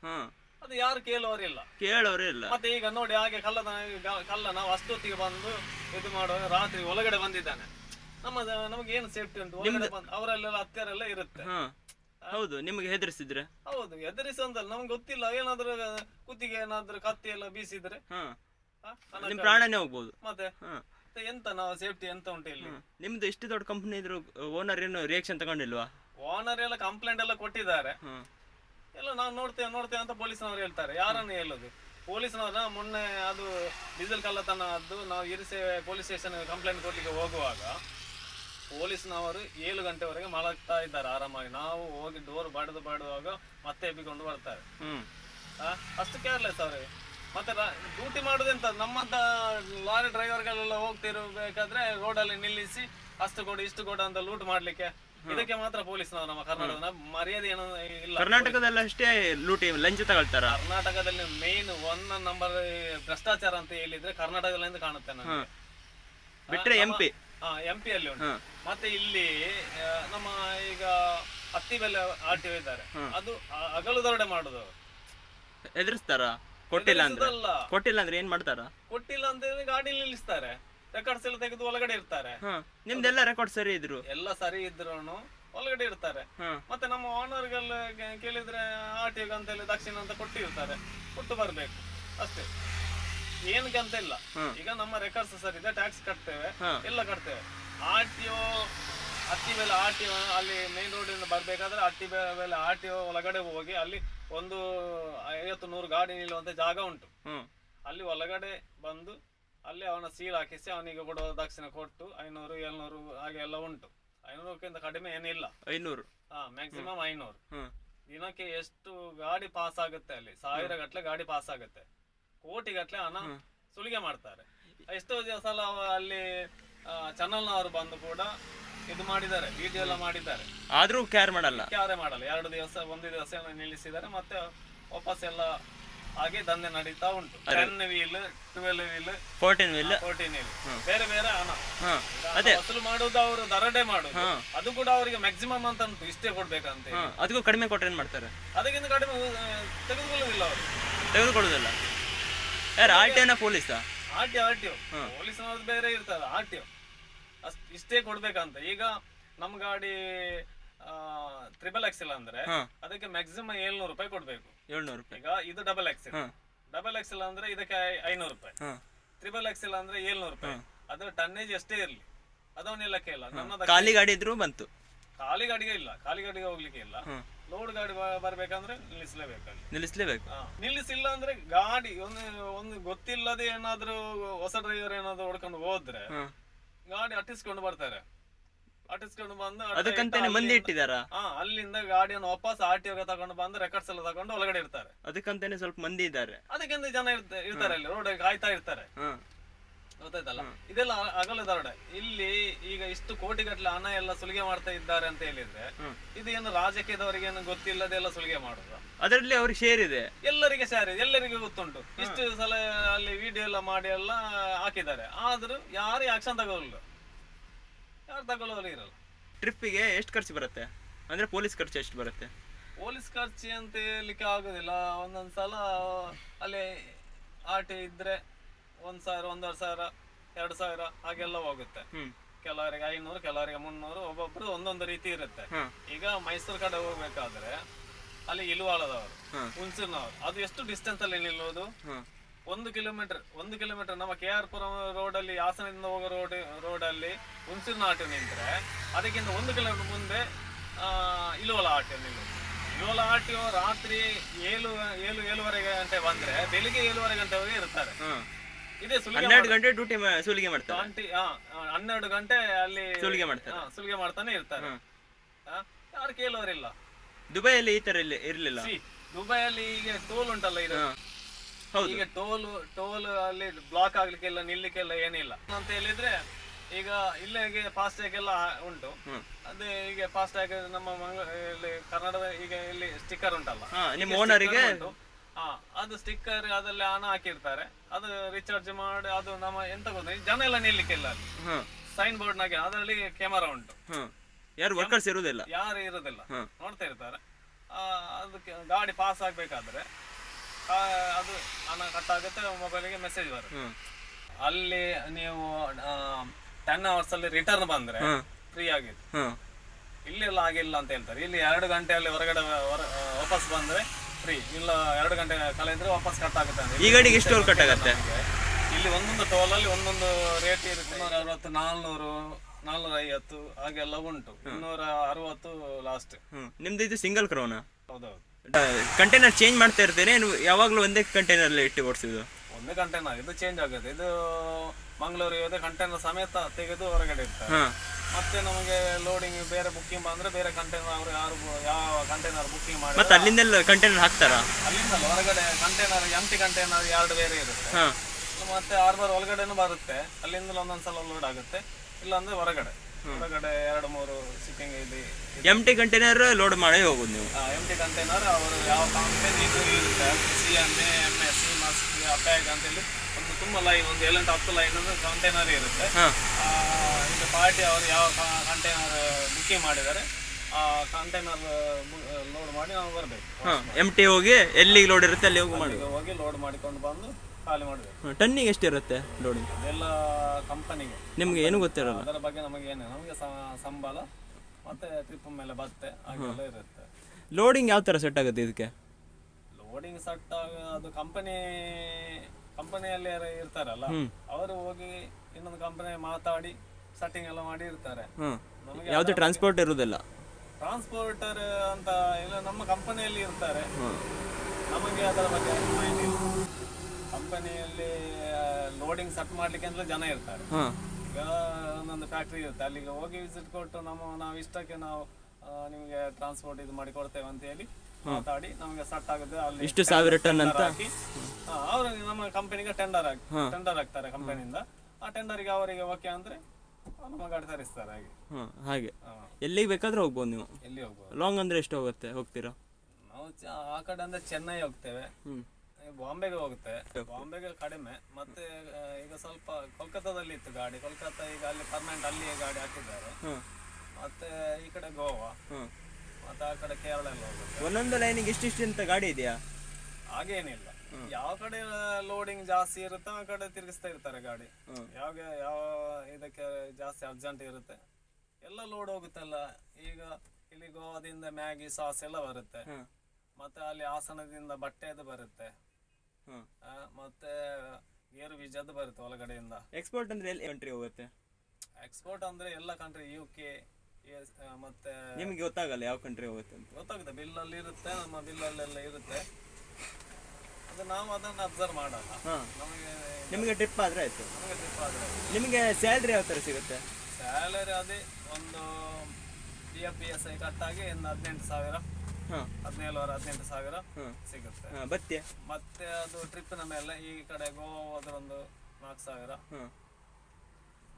ಅದು ಯಾರು ಕೇಳೋರಿಲ್ಲ. ಕೇಳೋರಿಲ್ಲ ಮತ್ತೆ ಈಗ ನೋಡಿ ಹಾಗೆ ಕಲ್ಲನ ನಾವು ಅಷ್ಟೊತ್ತಿಗೆ ಬಂದು ಇದು ಮಾಡುವಾಗ ರಾತ್ರಿ ಒಳಗಡೆ ಬಂದಿದ್ದಾನೆ. ನಮ್ಮ ನಮಗೆ ಏನು ಸೇಫ್ಟಿ ಉಂಟು? ಒಳಗಡೆ ಬಂದು ಅವರೆಲ್ಲ ಹತ್ತಿರ ಇರುತ್ತೆ. ಹಾ. ಹೌದು ನಿಮಗೆ ಹೆದರಿಸಿದ್ರೆ? ಹೌದು ಎದುರಿಸಂತಲ್ಲ ನಮ್ಗೆ ಗೊತ್ತಿಲ್ಲ ಏನಾದ್ರೂ ಕುತ್ತಿಗೆ ಏನಾದ್ರು ಕತ್ತಿ ಎಲ್ಲ ಬೀಸಿದ್ರೆ. ಹಾ. ನಿಮ್ ಪ್ರಾಣನೇ ಹೋಗ್ಬೋದು. ಮತ್ತೆ ಎಂತ ನಾವು ಸೇಫ್ಟಿ ಎಂತ ಉಂಟು ಇಲ್ಲಿ. ನಿಮ್ದು ಇಷ್ಟು ದೊಡ್ಡ ಕಂಪನಿ ಇದ್ರು ಓನರ್ ಏನು ರಿಯಾಕ್ಷನ್ ತಗೊಂಡಿಲ್ವಾ? ಓನರ್ ಎಲ್ಲ ಕಂಪ್ಲೇಂಟ್ ಎಲ್ಲ ಕೊಟ್ಟಿದ್ದಾರೆ. ಎಲ್ಲ ನಾವು ನೋಡ್ತೇವೆ ನೋಡ್ತೇವೆ ಅಂತ ಪೊಲೀಸ್ನವ್ರು ಹೇಳ್ತಾರೆ. ಯಾರನ್ನು ಹೇಳೋದು? ಪೊಲೀಸ್ನವ್ರ ಮೊನ್ನೆ ಅದು ಡೀಸೆಲ್ ಕಳ್ಳತನ ಅದು ನಾವು ಇರಿಸೆ ಪೊಲೀಸ್ ಸ್ಟೇಷನ್ ಕಂಪ್ಲೇಂಟ್ ಕೊಡ್ಲಿಕ್ಕೆ ಹೋಗುವಾಗ ಪೊಲೀಸ್ನವರು ಏಳು ಗಂಟೆವರೆಗೆ ಮಲಗ್ತಾ ಇದ್ದಾರೆ ಆರಾಮಾಗಿ. ನಾವು ಹೋಗಿ ಡೋರ್ ಬಡಿದು ಬಾಡುವಾಗ ಮತ್ತೆ ಎಬ್ಬಿಕೊಂಡು ಬರ್ತಾರೆ. ಆ, ಅಷ್ಟು ಕೇರ್ಲೆಸ್ ಅವ್ರಿಗೆ ಮತ್ತೆ ಡ್ಯೂಟಿ ಮಾಡುದೆಂತ ನಮ್ಮಂತ ಲಾರಿ ಡ್ರೈವರ್ಗಳೆಲ್ಲ ಹೋಗ್ತಿರ್ಬೇಕಾದ್ರೆ ರೋಡಲ್ಲಿ ನಿಲ್ಲಿಸಿ ಅಷ್ಟು ಕೊಡು ಇಷ್ಟು ಕೊಡು ಅಂತ ಲೂಟ್ ಮಾಡ್ಲಿಕ್ಕೆ. ಇದಕ್ಕೆ ಮಾತ್ರ ಪೊಲೀಸ್ನವರು ನಮ್ಮ ಕರ್ನಾಟಕದ ಮರ್ಯಾದೆ ಏನು ಇಲ್ಲ. ಕರ್ನಾಟಕದಲ್ಲಿ ಅಷ್ಟೇ ಲೂಟಿ ಲಂಚ ತಗೊಳ್ತಾರ? ಕರ್ನಾಟಕದಲ್ಲಿ ಮೇನ್ ಒನ್ ನಂಬರ್ ಭ್ರಷ್ಟಾಚಾರ ಅಂತ ಹೇಳಿದ್ರೆ ಕರ್ನಾಟಕದಲ್ಲಿ ಕಾಣುತ್ತೆ ನನಗೆ. ಬಿಟ್ರೆ ಎಂ ಪಿ ಹಾ ಎಂ ಪಿ ಅಲ್ಲಿ ಉಂಟು. ಮತ್ತೆ ಇಲ್ಲಿ ಆ, ನಮ್ಮ ಈಗ ಅತ್ತಿಬೆಲೆ ಆರ್ ಟಿ ಇದ್ದಾರೆ. ಅದು ಅ- ಹಗಲು ದರೋಡೆ ಮಾಡುದು. ಎದುರಿಸ್ತಾರ? ಕೊಟ್ಟಿಲ್ಲ ಅಂದ್ರೆ? ಎದುರಿಸುದಲ್ಲ. ಕೊಟ್ಟಿಲ್ಲ ಅಂದ್ರೆ ಏನ್ ಮಾಡ್ತಾರ? ಕೊಟ್ಟಿಲ್ಲ ಅಂತ ಗಾಡಿ ನಿಲ್ಲಿಸ್ತಾರೆ. ರೆಕಾರ್ಡ್ಸ್ ಎಲ್ಲ ತೆಗೆದು ಒಳಗಡೆ ಇರ್ತಾರೆ ಹಾ. ನಿಮ್ದೆಲ್ಲ ರೆಕಾರ್ಡ್ ಸರಿ ಇದ್ರು? ಎಲ್ಲ ಸರಿ ಇದ್ರು ಒಳಗಡೆ ಇರ್ತಾರೆ ಹಾ. ಮತ್ತೆ ನಮ್ಮ ಓನರ್ಗೆಲ್ಲ ಕೇಳಿದ್ರೆ ಆರ್ ಟಿ ಅಂತ ಹೇಳಿ ದಕ್ಷಿಣ ಅಂತ ಕೊಟ್ಟಿರ್ತಾರೆ ಕೊಟ್ಟು ಬರ್ಬೇಕು. ಅಷ್ಟೇ. ಏನಕ್ಕೆ ಅಂತ ಇಲ್ಲ. ಈಗ ನಮ್ಮ ರೆಕಾರ್ಡ್ಸ್ ಸರ್ ಇದೆ ಟ್ಯಾಕ್ಸ್ ಕಟ್ತೇವೆ ಎಲ್ಲ ಕಟ್ತೇವೆ. ಆರ್ ಟಿ ಒ ಹತ್ತಿ ಮೇಲೆ ಆರ್ ಟಿ ಅಲ್ಲಿ ಮೇನ್ ರೋಡ್ ಇಂದ ಬರ್ಬೇಕಾದ್ರೆ ಹತ್ತಿ ಮೇಲೆ ಆರ್ ಟಿ ಒಳಗಡೆ ಹೋಗಿ ಅಲ್ಲಿ ಒಂದು ಐವತ್ತು ನೂರು ಗಾಡಿ ನಿಲ್ಲುವಂತ ಜಾಗ ಉಂಟು. ಅಲ್ಲಿ ಒಳಗಡೆ ಬಂದು ಅಲ್ಲಿ ಅವನ ಸೀಲ್ ಹಾಕಿಸಿ ಅವನಿಗೆ ಕೊಡುವ ದಕ್ಷಿಣ ಕೊಟ್ಟು ಐನೂರು ಏಳ್ನೂರು ಹಾಗೆ ಎಲ್ಲ ಉಂಟು. ಐನೂರಕ್ಕಿಂತ ಕಡಿಮೆ ಏನಿಲ್ಲ. ಐನೂರು. ಹಾ ಮ್ಯಾಕ್ಸಿಮಮ್ ಐನೂರು. ದಿನಕ್ಕೆ ಎಷ್ಟು ಗಾಡಿ ಪಾಸ್ ಆಗುತ್ತೆ ಅಲ್ಲಿ? ಸಾವಿರ ಗಟ್ಟಲೆ ಗಾಡಿ ಪಾಸ್ ಆಗುತ್ತೆ. ಕೋಟಿ ಗಟ್ಲೆ ಹಣ ಸುಲಿಗೆ ಮಾಡ್ತಾರೆ. ಎಷ್ಟೋ ಸಲ ಅವ ಅಲ್ಲಿ ಚಾನಲ್ನವರು ಬಂದು ಕೂಡ ಇದು ಮಾಡಿದ್ದಾರೆ ವಿಡಿಯೋ ಎಲ್ಲ ಮಾಡಿದ್ದಾರೆ. ಆದ್ರೂ ಕೇರ್ ಮಾಡಲ್ಲ. ಯಾರೇ ಮಾಡಲ್ಲ. ಎರಡು ದಿವಸ ಒಂದು ದಿವಸ ನಿಲ್ಲಿಸಿದ್ದಾರೆ ಮತ್ತೆ ವಾಪಸ್ ಎಲ್ಲ ಹಾಗೆ ದಂಧೆ ನಡೀತಾ ಉಂಟು. Ten wheel twelve wheel fourteen wheel fourteen wheel ಬೇರೆ ಬೇರೆ ಹಣ. ಅದೇ. ಅಸಲು ಮಾಡುದು ಅವರು ದರಡೆ ಮಾಡುದು. ಅದು ಕೂಡ ಅವರಿಗೆ ಮ್ಯಾಕ್ಸಿಮಮ್ ಅಂತ ಉಂಟು. ಇಷ್ಟೇ ಕೊಡ್ಬೇಕಂತ ಅದಕ್ಕೂ ಕಡಿಮೆ ಕೊಟ್ರೆ ಏನ್ ಮಾಡ್ತಾರೆ? ಅದಕ್ಕಿಂತ ಕಡಿಮೆ ತೆಗೆದುಕೊಳ್ಳುವುದಿಲ್ಲ ಅವರು. ತೆಗೆದುಕೊಳ್ಳೋದಿಲ್ಲ ಯಾರು R T police? R T R T police ಬೇರೆ ಇರ್ತದ ಆರ್ ಟಿ ಅಷ್ಟ್ ಇಷ್ಟೇ ಕೊಡ್ಬೇಕಂತ. ಈಗ ನಮ್ ಗಾಡಿ ತ್ರಿಬಲ್ ಎಕ್ಸೆಲ್ ಅಂದ್ರೆ ಅದಕ್ಕೆ ಮ್ಯಾಕ್ಸಿಮಮ್ ಏಳ್ನೂರು ರೂಪಾಯಿ ಕೊಡ್ಬೇಕು. ಏಳ್ನೂರು ರೂಪಾಯಿ. ಈಗ ಇದು ಡಬಲ್ ಎಕ್ಸೆಲ್ ಡಬಲ್ ಎಕ್ಸೆಲ್ ಅಂದ್ರೆ ಇದಕ್ಕೆ ಐನೂರು ರೂಪಾಯಿ. ಟ್ರಿಪಲ್ ತ್ರಿಬಲ್ ಎಕ್ಸೆಲ್ ಅಂದ್ರೆ ಏಳ್ನೂರು ರೂಪಾಯಿ. ಅದು ಟನ್ನೇಜ್ ಎಷ್ಟೇ ಇರ್ಲಿ. ಅದವನ್ನೆಲ್ಲ ಕೇಳ ನಮ್ಮ ಖಾಲಿ ಗಾಡಿ ಇದ್ರು ಬಂತು. ಖಾಲಿ ಗಾಡಿಗೆ ಇಲ್ಲ. ಖಾಲಿ ಗಾಡಿಗೆ ಹೋಗ್ಲಿಕ್ಕೆ ಇಲ್ಲ. ಲೋಡ್ ಗಾಡಿ ಬರ್ಬೇಕಂದ್ರೆ ನಿಲ್ಲಿಸಲೇಬೇಕು ಅಲ್ಲಿ. ನಿಲ್ಲಿಸ್ಲೇಬೇಕು. ನಿಲ್ಲಿಸಿಲ್ಲ ಅಂದ್ರೆ ಗಾಡಿ ಒಂದು ಒಂದು ಗೊತ್ತಿಲ್ಲದೆ ಏನಾದ್ರೂ ಹೊಸ ಡ್ರೈವರ್ ಏನಾದ್ರು ಹೊಡ್ಕೊಂಡು ಹೋದ್ರೆ ಗಾಡಿ ಅಟ್ಟಿಸ್ಕೊಂಡು ಬರ್ತಾರೆ. ಅಟ್ಟಿಸ್ಕೊಂಡು ಬಂದು ಅದಕ್ಕಂತಾನೆ ಮಂದಿ ಇಟ್ಟಿದಾರ ಹಾ ಅಲ್ಲಿಂದ ಗಾಡಿಯನ್ನು ವಾಪಸ್ ಆರ್ ಟಿ ತಗೊಂಡು ಬಂದು ರೆಕಾರ್ಡ್ಸ್ ಎಲ್ಲ ತಗೊಂಡು ಒಳಗಡೆ ಇರ್ತಾರೆ ಅದಕ್ಕಂತಾನೆ ಸ್ವಲ್ಪ ಮಂದಿ ಇದ್ದಾರೆ. ಅದಕ್ಕಿಂತ ಜನ ಇರ್ತ- ಇರ್ತಾರೆ ಅಲ್ಲಿ ರೋಡ್ ಕಾಯ್ತಾ ಇರ್ತಾರೆ. ಗೊತ್ತಾಯ್ತಲ್ಲ? ಇದೆಲ್ಲ ಅಗಲ ದರೋಡೆ ಇಲ್ಲಿ ಈಗ ಇಷ್ಟು ಕೋಟಿಗಟ್ಟಲೆ ಹಣ ಎಲ್ಲ ಸುಲಿಗೆ ಮಾಡ್ತಾ ಇದ್ದಾರೆ ಅಂತ ಹೇಳಿದ್ರೆ. ಇದು ಏನು ರಾಜಕೀಯದವರಿಗೆ ಏನು ಗೊತ್ತಿಲ್ಲದೆ ಎಲ್ಲ ಸುಲಿಗೆ ಮಾಡುದು? ಅದರಲ್ಲಿ ಅವ್ರಿಗೆ ಶೇರ್ ಇದೆ ಎಲ್ಲರಿಗೆ ಸ್ಯಾರಿ ಎಲ್ಲರಿಗೂ ಗೊತ್ತುಂಟು. ಇಷ್ಟು ಸಲ ಅಲ್ಲಿ ವಿಡಿಯೋ ಎಲ್ಲ ಮಾಡಿ ಎಲ್ಲ ಹಾಕಿದ್ದಾರೆ. ಆದ್ರೂ ಯಾರು ಆಕ್ಷನ್ ತಗೋಲ್ಲ ಯಾರು ತಗೊಳ್ಳೋರು ಇರಲ್ಲ. ಟ್ರಿಪ್ಪಿಗೆ ಎಷ್ಟು ಖರ್ಚು ಬರುತ್ತೆ? ಅಂದ್ರೆ ಪೊಲೀಸ್ ಖರ್ಚು ಎಷ್ಟು ಬರುತ್ತೆ? ಪೊಲೀಸ್ ಖರ್ಚು ಅಂತ ಹೇಳಲಿಕ್ಕೆ ಆಗೋದಿಲ್ಲ. ಒಂದೊಂದ್ಸಲ ಅಲ್ಲಿ ಆಟ ಇದ್ರೆ ಒಂದ್ ಸಾವಿರ ಒಂದೂವರೆ ಸಾವಿರ ಎರಡು ಸಾವಿರ ಹಾಗೆಲ್ಲ ಹೋಗುತ್ತೆ. ಕೆಲವರಿಗೆ ಐನೂರು ಕೆಲವರಿಗೆ ಮುನ್ನೂರು ಒಬ್ಬೊಬ್ರು ಒಂದೊಂದು ರೀತಿ ಇರುತ್ತೆ. ಈಗ ಮೈಸೂರು ಕಡೆ ಹೋಗ್ಬೇಕಾದ್ರೆ ಅಲ್ಲಿ ಇಲ್ವಾಳದವರು ಹುಣ್ಸೂರ್ನವರು. ಅದು ಎಷ್ಟು ಡಿಸ್ಟೆನ್ಸ್ ಅಲ್ಲಿ ನಿಲ್ಲೋದು ಒಂದು ಕಿಲೋಮೀಟರ್ ಒಂದು ಕಿಲೋಮೀಟರ್ ನಮ್ಮ ಕೆ ಆರ್ ಪುರಂ ರೋಡ್ ಅಲ್ಲಿ ಹಾಸನದಿಂದ ಹೋಗೋ ರೋಡ್ ರೋಡ್ ಅಲ್ಲಿ ಹುಣಸೂರಿನ ಆಟೋ ನಿಂತ್ರೆ ಅದಕ್ಕಿಂತ ಒಂದು ಕಿಲೋಮೀಟರ್ ಮುಂದೆ ಆ, ಇಳುವಲ ಆಟೋ ನಿಲ್ಲೋದು ಇಳುವಲ ಆಟೋ ರಾತ್ರಿ ಏಳು ಏಳು ಏಳುವರೆ ಗಂಟೆ ಬಂದ್ರೆ ಬೆಳಿಗ್ಗೆ ಏಳುವರೆ ಗಂಟೆವರೆಗೆ ಇರ್ತಾರೆ. ಹನ್ನೆರಡು ಗಂಟೆ ಡ್ಯೂಟಿ ಸುಲಿಗೆ ಮಾಡ್ತಾರೆ. ಹನ್ನೆರಡು ಗಂಟೆ ಅಲ್ಲಿ ಸುಲಿಗೆ ಮಾಡ್ತಾರೆ. ಸುಲಿಗೆ ಮಾಡ್ತಾನೆ ಇರ್ತಾರೆ. ಯಾರು ಕೇಳೋರಿಲ್ಲ. ದುಬೈಯಲ್ಲಿ ಈ ತರ ಇಲ್ಲಿ ಇರ್ಲಿಲ್ಲ. ದುಬೈ ದುಬೈಯಲ್ಲಿ ಈಗ ಟೋಲ್ ಉಂಟಲ್ಲ ಇದು? ಹೌದು. ಈಗ ಟೋಲ್ ಟೋಲ್ ಅಲ್ಲಿ ಬ್ಲಾಕ್ ಆಗ್ಲಿಕ್ಕೆಲ್ಲ ನಿಲ್ಲಿಕ್ಕೆಲ್ಲ ಏನಿಲ್ಲ. ಅಂತ ಹೇಳಿದ್ರೆ ಈಗ ಇಲ್ಲಿಗೆ ಫಾಸ್ಟ್ಯಾಗ್ ಎಲ್ಲ ಉಂಟು. ಅದೇ ಈಗ ಫಾಸ್ಟ್ಯಾಗ್ ನಮ್ಮ ಮಂಗ ಇಲ್ಲಿ ಕನ್ನಡದ ಈಗ ಇಲ್ಲಿ ಸ್ಟಿಕ್ಕರ್ ಉಂಟಲ್ಲ. ನಿಮ್ಮ ಓನರಿಗೆ. ಹಾ ಅದು ಸ್ಟಿಕ್ಕರ್ ಅದರಲ್ಲಿ ಹಣ ಹಾಕಿರ್ತಾರೆ. ಅದು ರಿಚಾರ್ಜ್ ಮಾಡಿ ಅದು ನಮ್ಮ ಎಂತ ಗೊತ್ತ ಜನ ಎಲ್ಲ ನಿಲ್ಲಿಕ್ಕಿಲ್ಲ ಅಲ್ಲಿ. ಹಾಂ. ಸೈನ್ ಬೋರ್ಡ್ ನಾಗೆ ಅದರಲ್ಲಿ ಕ್ಯಾಮರಾ ಉಂಟು. ಹಾಂ. ಯಾರು ವರ್ಕರ್ಸ್ ಇರುವುದಿಲ್ಲ. ಯಾರು ಇರೋದಿಲ್ಲ. ನೋಡ್ತಾ ಇರ್ತಾರೆ. ಆ, ಅದಕ್ಕೆ ಗಾಡಿ ಪಾಸ್ ಆಗ್ಬೇಕಾದ್ರೆ ಆ, ಅದು ಹಣ ಕಟ್ ಆಗುತ್ತೆ ಮೊಬೈಲಿಗೆ ಮೆಸೇಜ್ ಬರುತ್ತೆ. ಅಲ್ಲಿ ನೀವು ಟೆನ್ ಅವರ್ಸ್ ಅಲ್ಲಿ ರಿಟರ್ನ್ ಬಂದ್ರೆ ಫ್ರೀ ಆಗಿದೆ ಹ್ಮ್ ಇಲ್ಲಿ ಎಲ್ಲ ಆಗಿಲ್ಲ ಅಂತ ಹೇಳ್ತಾರೆ. ಇಲ್ಲಿ ಎರಡು ಗಂಟೆಯಲ್ಲಿ ಹೊರಗಡೆ ಹೊರ- ಆ, ವಾಪಸ್ ಬಂದ್ರೆ ಫ್ರೀ ಇಲ್ಲ ಎರಡು ಗಂಟೆ ಕಳೆದ್ರೆ ವಾಪಸ್ ಕಟ್ ಆಗುತ್ತೆ ಈ ಗಾಡಿಗೆ ಎಷ್ಟು ಟೋಲ್ ಕಟ್ ಆಗುತ್ತೆ? ಇಲ್ಲಿ ಒಂದೊಂದು ಟೋಲ್ ಅಲ್ಲಿ ಒಂದೊಂದು ರೇಟ್ ಇರುತ್ತೆ. ಅರವತ್ತು ನಾಲ್ನೂರು ನಾಲ್ನೂರ ಐವತ್ತು ಹಾಗೆಲ್ಲ ಉಂಟು. ಇನ್ನೂರ ಅರವತ್ತು ಲಾಸ್ಟ್ ನಿಮ್ದು ಇದು ಸಿಂಗಲ್ ಕ್ರೋನಾ ಹೌದೌದು. ಕಂಟೈನರ್ ಚೇಂಜ್ ಮಾಡ್ತಾ ಇರ್ತೇನೆ ನೀವು ಯಾವಾಗಲೂ ಒಂದೇ ಕಂಟೈನರ್ ಇಟ್ಟು ಓಡಿಸೋದು ಒಂದೇ ಕಂಟೈನರ್ ಇದು ಚೇಂಜ್ ಆಗುತ್ತೆ. ಇದು ಮಂಗಳೂರು ಇದೆ ಕಂಟೈನರ್ ಸಮೇತ ತೆಗೆದು ಹೊರಗಡೆ ಇರ್ತಾರೆ ಮತ್ತೆ ನಮಗೆ ಲೋಡಿಂಗ್ ಬೇರೆ ಬುಕ್ಕಿಂಗ್ ಬಂದ್ರೆ ಬೇರೆ ಕಂಟೈನರ್ ಅವರು ಯಾರು ಯಾವ ಕಂಟೈನರ್ ಬುಕ್ಕಿಂಗ್ ಮಾಡಿ ಮತ್ತೆ ಅಲ್ಲಿಂದೆಲ್ಲ ಕಂಟೈನರ್ ಹಾಕ್ತಾರ? ಅಲ್ಲಿಂದ ಹೊರಗಡೆ ಕಂಟೈನರ್ ಎಂಟಿ ಕಂಟೈನರ್ ಎರಡು ಬೇರೆ ಇರುತ್ತೆ. ಮತ್ತೆ ಆರ್ಬರ್ ಒಳಗಡೆನೂ ಬರುತ್ತೆ. ಅಲ್ಲಿಂದ ಒಂದೊಂದ್ಸಲ ಲೋಡ್ ಆಗುತ್ತೆ. ಇಲ್ಲಾಂದ್ರೆ ಹೊರಗಡೆ. ಹೊರಗಡೆ ಎರಡು ಮೂರು ಸಿಟ್ಟಿಂಗ್ ಇಲ್ಲಿ ಎಂ ಟಿ ಕಂಟೈನರ್ ಲೋಡ್ ಮಾಡಿ ಹೋಗೋದು ನೀವು. ಎಂ ಟಿ ಕಂಟೈನರ್ ಅವರು ಯಾವ ಕಂಪನಿ ಇರುತ್ತೆ C M A M S C ಮಸ್ ಅಪ್ಯಾಗ್ ಅಂತೇಳಿ ಒಂದು ತುಂಬ ಲೈನ್ ಒಂದು ಏಳೆಂಟು ಹತ್ತು ಲೈನ್ ಕಂಟೈನರ್ ಇರುತ್ತೆ. ಈಗ ಪಾರ್ಟಿ ಅವರು ಯಾವ ಕಂಟೈನರ್ ಬುಕ್ಕಿಂಗ್ ಮಾಡಿದ್ದಾರೆ ಕಂಟೈನರ್ ಲೋಡ್ ಮಾಡಿ ನಾವು ಬರಬೇಕು. ಹಾಂ ಎಂ ಟಿ ಹೋಗಿ ಎಲ್ಲಿಗೆ ಲೋಡ್ ಇರುತ್ತೆ ಅಲ್ಲಿ ಹೋಗಿ ಮಾಡಿ ಹೋಗಿ ಲೋಡ್ ಮಾಡಿಕೊಂಡು ಬಂದು ಖಾಲಿ ಮಾಡಬೇಕು. ಟನ್ನಿಗೆ ಎಷ್ಟಿರುತ್ತೆ ಲೋಡಿಂಗ್ ಎಲ್ಲ ಕಂಪನಿಗೆ ನಿಮ್ಗೆ ಏನು ಗೊತ್ತಿರಲ್ಲ. ಅದರ ಬಗ್ಗೆ ನಮಗೆ ಏನು ನಮಗೆ ಸಂಬಳ ಮತ್ತೆ ಟ್ರಿಪ್ ಮೇಲೆ ಬತ್ತೆ ಹಾಗೆಲ್ಲ ಇರುತ್ತೆ. ಲೋಡಿಂಗ್ ಯಾವ ಥರ ಸೆಟ್ ಆಗುತ್ತೆ ಇದಕ್ಕೆ? ಲೋಡಿಂಗ್ ಸೆಟ್ ಅದು ಕಂಪನಿ ಕಂಪನಿಯಲ್ಲಿ ಇರ್ತಾರಲ್ಲ ಅವರು ಹೋಗಿ ಇನ್ನೊಂದು ಕಂಪನಿ ಮಾತಾಡಿ ಸೆಟ್ಟಿಂಗ್ ಎಲ್ಲ ಮಾಡಿ ಇರ್ತಾರೆ. ಯಾವುದೇ ಟ್ರಾನ್ಸ್ಪೋರ್ಟ್ ಇರೋದಿಲ್ಲ ಟ್ರಾನ್ಸ್ಪೋರ್ಟರ್ ಅಂತ ಇಲ್ಲ ನಮ್ಮ ಕಂಪನಿಯಲ್ಲಿ ಇರ್ತಾರೆ. ನಮಗೆ ಅದರ ಬಗ್ಗೆ ಮಾಹಿತಿ ಇಲ್ಲ. ಕಂಪನಿಯಲ್ಲಿ ಲೋಡಿಂಗ್ ಸೆಟ್ ಮಾಡ್ಲಿಕ್ಕೆ ಅಂದ್ರೆ ಜನ ಇರ್ತಾರೆ. ಈಗ ಒಂದೊಂದು ಫ್ಯಾಕ್ಟ್ರಿ ಇರುತ್ತೆ. ಅಲ್ಲಿಗೆ ಹೋಗಿ ವಿಸಿಟ್ ಕೊಟ್ಟು ನಮ್ಮ ನಾವು ಇಷ್ಟಕ್ಕೆ ನಾವು ಆ, ನಿಮಗೆ ಟ್ರಾನ್ಸ್ಪೋರ್ಟ್ ಇದು ಮಾಡಿ ಕೊಡ್ತೇವೆ ಅಂತ ಹೇಳಿ ಮಾತಾಡಿ ನಮಗೆ ಸೆಟ್ ಆಗುತ್ತೆ. ಅಲ್ಲಿ ಇಷ್ಟು ಸಾವಿರ ಟನ್ ಅಂತ? ಹಾಕಿ. ಅವರು ನಮ್ಮ ಕಂಪನಿಗೆ ಟೆಂಡರ್ ಆಗಿ ಟೆಂಡರ್ ಆಗ್ತಾರೆ ಕಂಪನಿಯಿಂದ ಆ ಟೆಂಡರ್ಗೆ ಅವರಿಗೆ ಓಕೆ ಅಂದ್ರೆ ನಮ್ಮ ಸರ್ ಹಾಗೆ. ಹಾಂ ಹಾಗೆ. ಹಾ. ಎಲ್ಲಿಗೆ ಬೇಕಾದ್ರೂ ಹೋಗ್ಬೋದು ನೀವು. ಎಲ್ಲಿ ಹೋಗ್ಬೋದು? ಲಾಂಗ್ ಅಂದರೆ ಎಷ್ಟು ಹೋಗುತ್ತೆ ಹೋಗ್ತೀರಾ? ನಾವು ಚ- ಆ ಕಡೆ ಅಂದ್ರೆ ಚೆನ್ನೈ ಹೋಗ್ತೇವೆ. ಹ್ಞೂ ಈ ಬಾಂಬೆಗೆ ಹೋಗುತ್ತೆ. ಬಾಂಬೆಗೆ ಕಡಿಮೆ. ಮತ್ತೆ ಆ, ಈಗ ಸ್ವಲ್ಪ ಕೋಲ್ಕತ್ತಾದಲ್ಲಿ ಇತ್ತು ಗಾಡಿ. ಕೋಲ್ಕತ್ತಾ ಈಗ ಅಲ್ಲಿ ಪರ್ಮನೆಂಟ್ ಅಲ್ಲಿ ಗಾಡಿ ಹಾಕಿದ್ದಾರೆ. ಹಾಂ. ಮತ್ತೆ ಈ ಕಡೆ ಗೋವಾ. ಹಾಂ. ಮತ್ತೆ ಆ ಕಡೆ ಕೇರಳ ಎಲ್ಲ ಹೋಗುತ್ತೆ. ಒಂದೊಂದು ಲೈನಿಗೆ ಇಷ್ಟಿಷ್ಟು ಅಂತ ಗಾಡಿ ಇದೆಯಾ? ಹಾಗೇನಿಲ್ಲ. ಯಾವ ಕಡೆ ಲೋಡಿಂಗ್ ಜಾಸ್ತಿ ಇರುತ್ತೆ ಆ ಕಡೆ ತಿರುಗಿಸ್ತಾ ಇರ್ತಾರೆ ಗಾಡಿ. ಯಾವ ಯಾವಾಗ ಯಾವ ಇದಕ್ಕೆ ಜಾಸ್ತಿ ಅರ್ಜೆಂಟ್ ಇರುತ್ತೆ ಎಲ್ಲ ಲೋಡ್ ಹೋಗುತ್ತಲ್ಲ. ಈಗ ಇಲ್ಲಿ ಗೋವಾದಿಂದ ಮ್ಯಾಗಿ ಸಾಸ್ ಎಲ್ಲ ಬರುತ್ತೆ. ಮತ್ತೆ ಅಲ್ಲಿ ಹಾಸನದಿಂದ ಬಟ್ಟೆದು ಬರುತ್ತೆ. ಆ, ಮತ್ತೆ ಗೇರು ಬೀಜದ್ದು ಬರುತ್ತೆ ಒಳಗಡೆಯಿಂದ. ಎಕ್ಸ್ಪೋರ್ಟ್ ಅಂದ್ರೆ ಎಲ್ಲಿ ಕಂಟ್ರಿ ಹೋಗುತ್ತೆ? ಎಕ್ಸ್ಪೋರ್ಟ್ ಅಂದ್ರೆ ಎಲ್ಲ ಕಂಟ್ರಿ ಯು ಕೆ ಮತ್ತೆ ನಿಮ್ಗೆ ಗೊತ್ತಾಗಲ್ಲ ಯಾವ ಕಂಟ್ರಿ ಹೋಗುತ್ತೆ ಅಂತ. ಗೊತ್ತಾಗುತ್ತೆ. ಬಿಲ್ಲಲ್ಲಿ ಇರುತ್ತೆ ನಮ್ಮ ಬಿಲ್ ಅಲ್ಲೆಲ್ಲ ಇರುತ್ತೆ. ಅದು ನಾವು ಅದನ್ನ ಅಬ್ಸರ್ವ್ ಮಾಡಲ್ಲ ಹಾಂ. ನಮಗೆ ನಿಮಗೆ ಟ್ರಿಪ್ ಆದರೆ ಆಯಿತು. ನಮಗೆ ಟ್ರಿಪ್ ಆದರೆ ನಿಮಗೆ ಸ್ಯಾಲ್ರಿ ಯಾವ ಥರ ಸಿಗುತ್ತೆ? ಸ್ಯಾಲರಿ ಅದೇ ಒಂದು P F P S I ಕಟ್ಟಾಗಿ ಒಂದು ಹದಿನೆಂಟು ಸಾವಿರ. ಹಾಂ. ಹದಿನೇಳುವರೆ ಹದಿನೆಂಟು ಸಾವಿರ ಸಿಗುತ್ತೆ. ಹಾಂ ಬತ್ತೆ ಮತ್ತೆ ಅದು ಟ್ರಿಪ್ಪಿನ ಮೇಲೆ ಈ ಕಡೆ ಗೋವಾ ಹೋದ್ರೆ ಒಂದು ನಾಲ್ಕು ಸಾವಿರ. ಹಾಂ.